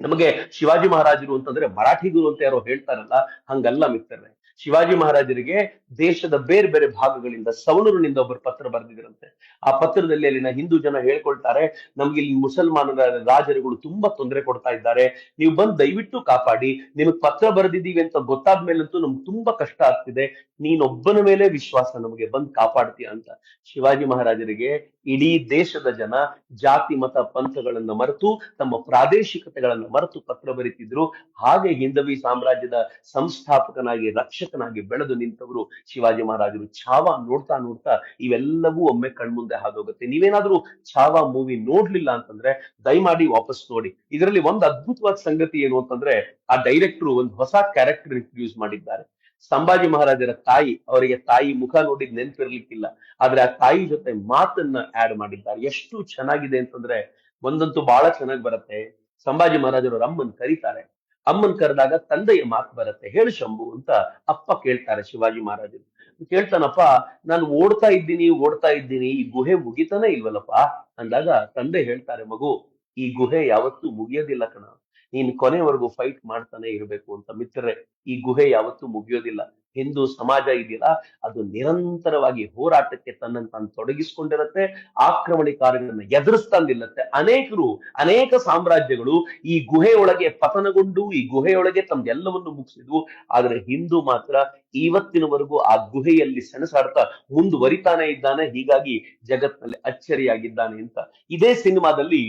ನಮಗೆ ಶಿವಾಜಿ ಮಹಾರಾಜರು ಅಂತಂದ್ರೆ ಮರಾಠಿಗರು ಅಂತ ಯಾರೋ ಹೇಳ್ತಾರಲ್ಲ, ಹಂಗಲ್ಲ ಮಿತ್ರರೇ. ಶಿವಾಜಿ ಮಹಾರಾಜರಿಗೆ ದೇಶದ ಬೇರೆ ಬೇರೆ ಭಾಗಗಳಿಂದ ಸವಣೂರಿನಿಂದ ಒಬ್ಬರು ಪತ್ರ ಬರೆದಿದ್ರಂತೆ. ಆ ಪತ್ರದಲ್ಲಿ ಅಲ್ಲಿನ ಹಿಂದೂ ಜನ ಹೇಳ್ಕೊಳ್ತಾರೆ, ನಮ್ಗೆ ಇಲ್ಲಿ ಮುಸಲ್ಮಾನರ ರಾಜರುಗಳು ತುಂಬಾ ತೊಂದರೆ ಕೊಡ್ತಾ ಇದ್ದಾರೆ, ನೀವು ಬಂದು ದಯವಿಟ್ಟು ಕಾಪಾಡಿ, ನಿಮಗ್ ಪತ್ರ ಬರೆದಿದ್ದೀವಿ ಅಂತ ಗೊತ್ತಾದ ಮೇಲಂತೂ ನಮ್ಗೆ ತುಂಬಾ ಕಷ್ಟ ಆಗ್ತಿದೆ, ನೀನೊಬ್ಬನ ಮೇಲೆ ವಿಶ್ವಾಸ ನಮಗೆ ಬಂದ್ ಕಾಪಾಡ್ತೀಯ ಅಂತ. ಶಿವಾಜಿ ಮಹಾರಾಜರಿಗೆ ಇಡೀ ದೇಶದ ಜನ ಜಾತಿ, ಮತ, ಪಂಥಗಳನ್ನ ಮರೆತು ತಮ್ಮ ಪ್ರಾದೇಶಿಕತೆಗಳನ್ನ ಮರೆತು ಪತ್ರ ಬರೀತಿದ್ರು. ಹಾಗೆ ಹಿಂದವಿ ಸಾಮ್ರಾಜ್ಯದ ಸಂಸ್ಥಾಪಕನಾಗಿ, ರಕ್ಷಕನಾಗಿ ಬೆಳೆದು ನಿಂತವರು ಶಿವಾಜಿ ಮಹಾರಾಜರು. ಛಾವ ನೋಡ್ತಾ ನೋಡ್ತಾ ಇವೆಲ್ಲವೂ ಒಮ್ಮೆ ಕಣ್ಮುಂದೆ ಹಾದೋಗುತ್ತೆ. ನೀವೇನಾದ್ರೂ ಛಾವ ಮೂವಿ ನೋಡ್ಲಿಲ್ಲ ಅಂತಂದ್ರೆ ದಯಮಾಡಿ ವಾಪಸ್ ನೋಡಿ. ಇದರಲ್ಲಿ ಒಂದು ಅದ್ಭುತವಾದ ಸಂಗತಿ ಏನು ಅಂತಂದ್ರೆ ಆ ಡೈರೆಕ್ಟರ್ ಒಂದು ಹೊಸ ಕ್ಯಾರೆಕ್ಟರ್ ಇಂಟ್ರೊಡ್ಯೂಸ್ ಮಾಡಿದ್ದಾರೆ. ಸಂಭಾಜಿ ಮಹಾರಾಜರ ತಾಯಿ ಅವರಿಗೆ ತಾಯಿ ಮುಖ ನೋಡಿದ್ ನೆನ್ಪಿರ್ಲಿಕ್ಕಿಲ್ಲ. ಆದ್ರೆ ಆ ತಾಯಿ ಜೊತೆ ಮಾತನ್ನ ಆಡ್ ಮಾಡಿದ್ದಾರೆ. ಎಷ್ಟು ಚೆನ್ನಾಗಿದೆ ಅಂತಂದ್ರೆ ಒಂದಂತೂ ಬಹಳ ಚೆನ್ನಾಗಿ ಬರುತ್ತೆ. ಸಂಭಾಜಿ ಮಹಾರಾಜರು ಅಮ್ಮನ್ ಕರೀತಾರೆ. ಅಮ್ಮನ್ ಕರೆದಾಗ ತಂದೆಯ ಮಾತು ಬರುತ್ತೆ. ಹೇಳು ಶಂಭು ಅಂತ ಅಪ್ಪ ಕೇಳ್ತಾರೆ ಶಿವಾಜಿ ಮಹಾರಾಜರು. ಕೇಳ್ತಾನಪ್ಪ, ನಾನು ಓಡ್ತಾ ಇದ್ದೀನಿ ಓಡ್ತಾ ಇದ್ದೀನಿ, ಈ ಗುಹೆ ಮುಗಿತಾನೆ ಇಲ್ವಲ್ಲಪ್ಪ? ಅಂದಾಗ ತಂದೆ ಹೇಳ್ತಾರೆ, ಮಗು, ಈ ಗುಹೆ ಯಾವತ್ತೂ ಮುಗಿಯೋದಿಲ್ಲ ಕಣ. ನೀನ್ ಕೊನೆವರೆಗೂ ಫೈಟ್ ಮಾಡ್ತಾನೆ ಇರಬೇಕು ಅಂತ ಮಿತ್ರರೇ, ಈ ಗುಹೆ ಯಾವತ್ತೂ ಮುಗಿಯೋದಿಲ್ಲ. ಹಿಂದೂ ಸಮಾಜ ಇದೆಯಲ್ಲ, ಅದು ನಿರಂತರವಾಗಿ ಹೋರಾಟಕ್ಕೆ ತನ್ನ ತಾನು ತೊಡಗಿಸಿಕೊಂಡಿರುತ್ತೆ ಆಕ್ರಮಣಕಾರಿಗಳನ್ನು ಎದುರಿಸ್ತಾ ನಿಲ್ಲತ್ತೆ. ಅನೇಕರು, ಅನೇಕ ಸಾಮ್ರಾಜ್ಯಗಳು ಈ ಗುಹೆಯೊಳಗೆ ಪತನಗೊಂಡು, ಈ ಗುಹೆಯೊಳಗೆ ತಮ್ದೆಲ್ಲವನ್ನು ಮುಗಿಸಿದ್ವು. ಆದ್ರೆ ಹಿಂದೂ ಮಾತ್ರ ಇವತ್ತಿನವರೆಗೂ ಆ ಗುಹೆಯಲ್ಲಿ ಸೆಣಸಾಡ್ತಾ ಮುಂದುವರಿತಾನೆ ಇದ್ದಾನೆ. ಹೀಗಾಗಿ ಜಗತ್ನಲ್ಲಿ ಅಚ್ಚರಿಯಾಗಿದ್ದಾನೆ ಅಂತ. ಇದೇ ಸಿನಿಮಾದಲ್ಲಿ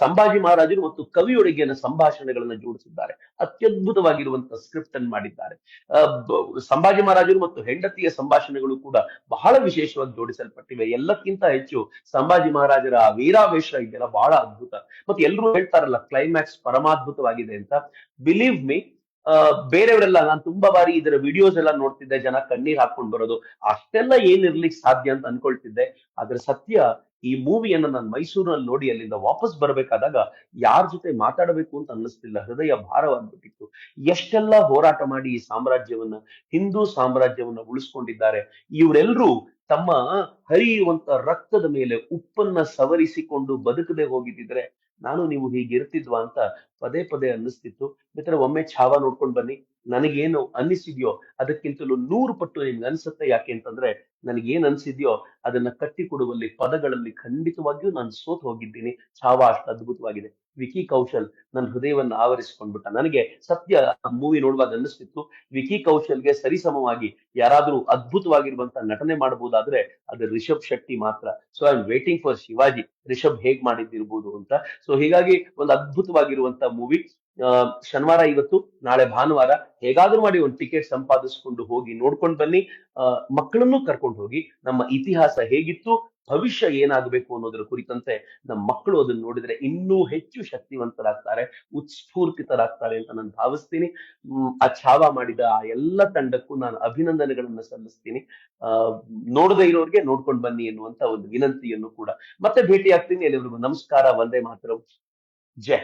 ಸಂಭಾಜಿ ಮಹಾರಾಜರು ಮತ್ತು ಕವಿಯೊಳಗಿನ ಸಂಭಾಷಣೆಗಳನ್ನ ಜೋಡಿಸಿದ್ದಾರೆ. ಅತ್ಯದ್ಭುತವಾಗಿರುವಂತ ಸ್ಕ್ರಿಪ್ಟ್ ಅನ್ನು ಮಾಡಿದ್ದಾರೆ. ಸಂಭಾಜಿ ಮಹಾರಾಜರು ಮತ್ತು ಹೆಂಡತಿಯ ಸಂಭಾಷಣೆಗಳು ಕೂಡ ಬಹಳ ವಿಶೇಷವಾಗಿ ಜೋಡಿಸಲ್ಪಟ್ಟಿವೆ. ಎಲ್ಲಕ್ಕಿಂತ ಹೆಚ್ಚು ಸಂಭಾಜಿ ಮಹಾರಾಜರ ವೀರಾವೇಶ ಇದೆಯಲ್ಲ, ಬಹಳ ಅದ್ಭುತ. ಮತ್ತೆ ಎಲ್ಲರೂ ಹೇಳ್ತಾರಲ್ಲ ಕ್ಲೈಮ್ಯಾಕ್ಸ್ ಪರಮಾದ್ಭುತವಾಗಿದೆ ಅಂತ. ಬಿಲೀವ್ ಮಿ ಬೇರೆಯವರೆಲ್ಲ ನಾನು ತುಂಬಾ ಬಾರಿ ಇದರ ವಿಡಿಯೋಸ್ ಎಲ್ಲ ನೋಡ್ತಿದ್ದೆ, ಜನ ಕಣ್ಣೀರ್ ಹಾಕೊಂಡ್ ಬರೋದು. ಅಷ್ಟೆಲ್ಲ ಏನಿರ್ಲಿಕ್ಕೆ ಸಾಧ್ಯ ಅಂತ ಅನ್ಕೊಳ್ತಿದ್ದೆ. ಆದ್ರೆ ಸತ್ಯ ಈ ಮೂವಿಯನ್ನು ನಾನು ಮೈಸೂರಿನಲ್ಲಿ ನೋಡಿ ಅಲ್ಲಿಂದ ವಾಪಸ್ ಬರಬೇಕಾದಾಗ ಯಾರ ಜೊತೆ ಮಾತಾಡಬೇಕು ಅಂತ ಅನ್ನಿಸ್ತಿಲ್ಲ. ಹೃದಯ ಭಾರವಾಗ್ಬಿಟ್ಟಿತ್ತು. ಎಷ್ಟೆಲ್ಲ ಹೋರಾಟ ಮಾಡಿ ಈ ಸಾಮ್ರಾಜ್ಯವನ್ನ, ಹಿಂದೂ ಸಾಮ್ರಾಜ್ಯವನ್ನ ಉಳಿಸ್ಕೊಂಡಿದ್ದಾರೆ. ಇವರೆಲ್ಲರೂ ತಮ್ಮ ಹರಿಯುವಂತ ರಕ್ತದ ಮೇಲೆ ಉಪ್ಪನ್ನ ಸವರಿಸಿಕೊಂಡು ಬದುಕದೆ ಹೋಗಿದ್ದಿದ್ರೆ ನಾನು ನೀವು ಹೀಗೆ ಇರ್ತಿದ್ವ ಅಂತ ಪದೇ ಪದೇ ಅನ್ನಿಸ್ತಿತ್ತು. ಮಿತ್ರ ಒಮ್ಮೆ ಛಾವ ನೋಡ್ಕೊಂಡು ಬನ್ನಿ. ನನಗೇನು ಅನ್ನಿಸಿದ್ಯೋ ಅದಕ್ಕಿಂತಲೂ ನೂರು ಪಟ್ಟು ನಿಮ್ಗೆ ಅನ್ಸುತ್ತೆ ಯಾಕೆ ಅಂತಂದ್ರೆ, ನನಗೇನ್ ಅನ್ಸಿದ್ಯೋ ಅದನ್ನ ಕಟ್ಟಿ ಕೊಡುವಲ್ಲಿ ಪದಗಳಲ್ಲಿ ಖಂಡಿತವಾಗಿಯೂ ನಾನು ಸೋತು ಹೋಗಿದ್ದೀನಿ. ಛಾವ ಅಷ್ಟು ಅದ್ಭುತವಾಗಿದೆ. ವಿಕಿ ಕೌಶಲ್ ನನ್ನ ಹೃದಯವನ್ನು ಆವರಿಸಿಕೊಂಡ್ಬಿಟ್ಟ. ನನಗೆ ಸತ್ಯ ಮೂವಿ ನೋಡುವಾಗ ಅನ್ನಿಸ್ತಿತ್ತು. ವಿಕಿ ಕೌಶಲ್ಗೆ ಸರಿಸಮವಾಗಿ ಯಾರಾದ್ರೂ ಅದ್ಭುತವಾಗಿರುವಂತ ನಟನೆ ಮಾಡಬಹುದಾದ್ರೆ ಅದು ರಿಷಬ್ ಶೆಟ್ಟಿ ಮಾತ್ರ. So I am waiting for Shivaji. Rishab ಹೇಗ್ ಮಾಡಿದ್ದಿರ್ಬೋದು ಅಂತ. ಸೊ ಹೀಗಾಗಿ ಒಂದು ಅದ್ಭುತವಾಗಿರುವಂತ ಮೂವಿ ಶನಿವಾರ ಇವತ್ತು, ನಾಳೆ ಭಾನುವಾರ ಹೇಗಾದ್ರೂ ಮಾಡಿ ಒಂದು ಟಿಕೆಟ್ ಸಂಪಾದಿಸ್ಕೊಂಡು ಹೋಗಿ ನೋಡ್ಕೊಂಡು ಬನ್ನಿ. ಮಕ್ಕಳನ್ನು ಕರ್ಕೊಂಡು ಹೋಗಿ. ನಮ್ಮ ಇತಿಹಾಸ ಹೇಗಿತ್ತು? ಭವಿಷ್ಯ ಏನಾಗಬೇಕು ಅನ್ನೋದರ ಕುರಿತಂತೆ ನಮ್ಮ ಮಕ್ಕಳು ಅದನ್ನ ನೋಡಿದ್ರೆ ಇನ್ನೂ ಹೆಚ್ಚು ಶಕ್ತಿವಂತರಾಗ್ತಾರೆ, ಉತ್ಸ್ಫೂರ್ತಿತರಾಗ್ತಾರೆ ಅಂತ ನಾನು ಭಾವಿಸ್ತೀನಿ. ಆ ಛಾವ ಮಾಡಿದ ಆ ಎಲ್ಲ ತಂಡಕ್ಕೂ ನಾನು ಅಭಿನಂದನೆಗಳನ್ನ ಸಲ್ಲಿಸ್ತೀನಿ. ಆ, ನೋಡದೇ ಇರೋರಿಗೆ ನೋಡ್ಕೊಂಡು ಬನ್ನಿ ಎನ್ನುವಂತ ಒಂದು ವಿನಂತಿಯನ್ನು ಕೂಡ. ಮತ್ತೆ ಭೇಟಿ ಆಗ್ತೀನಿ ಎಲ್ಲರಿಗೂ ನಮಸ್ಕಾರ. ಒಂದೇ ಮಾತ್ರ. ಜೈ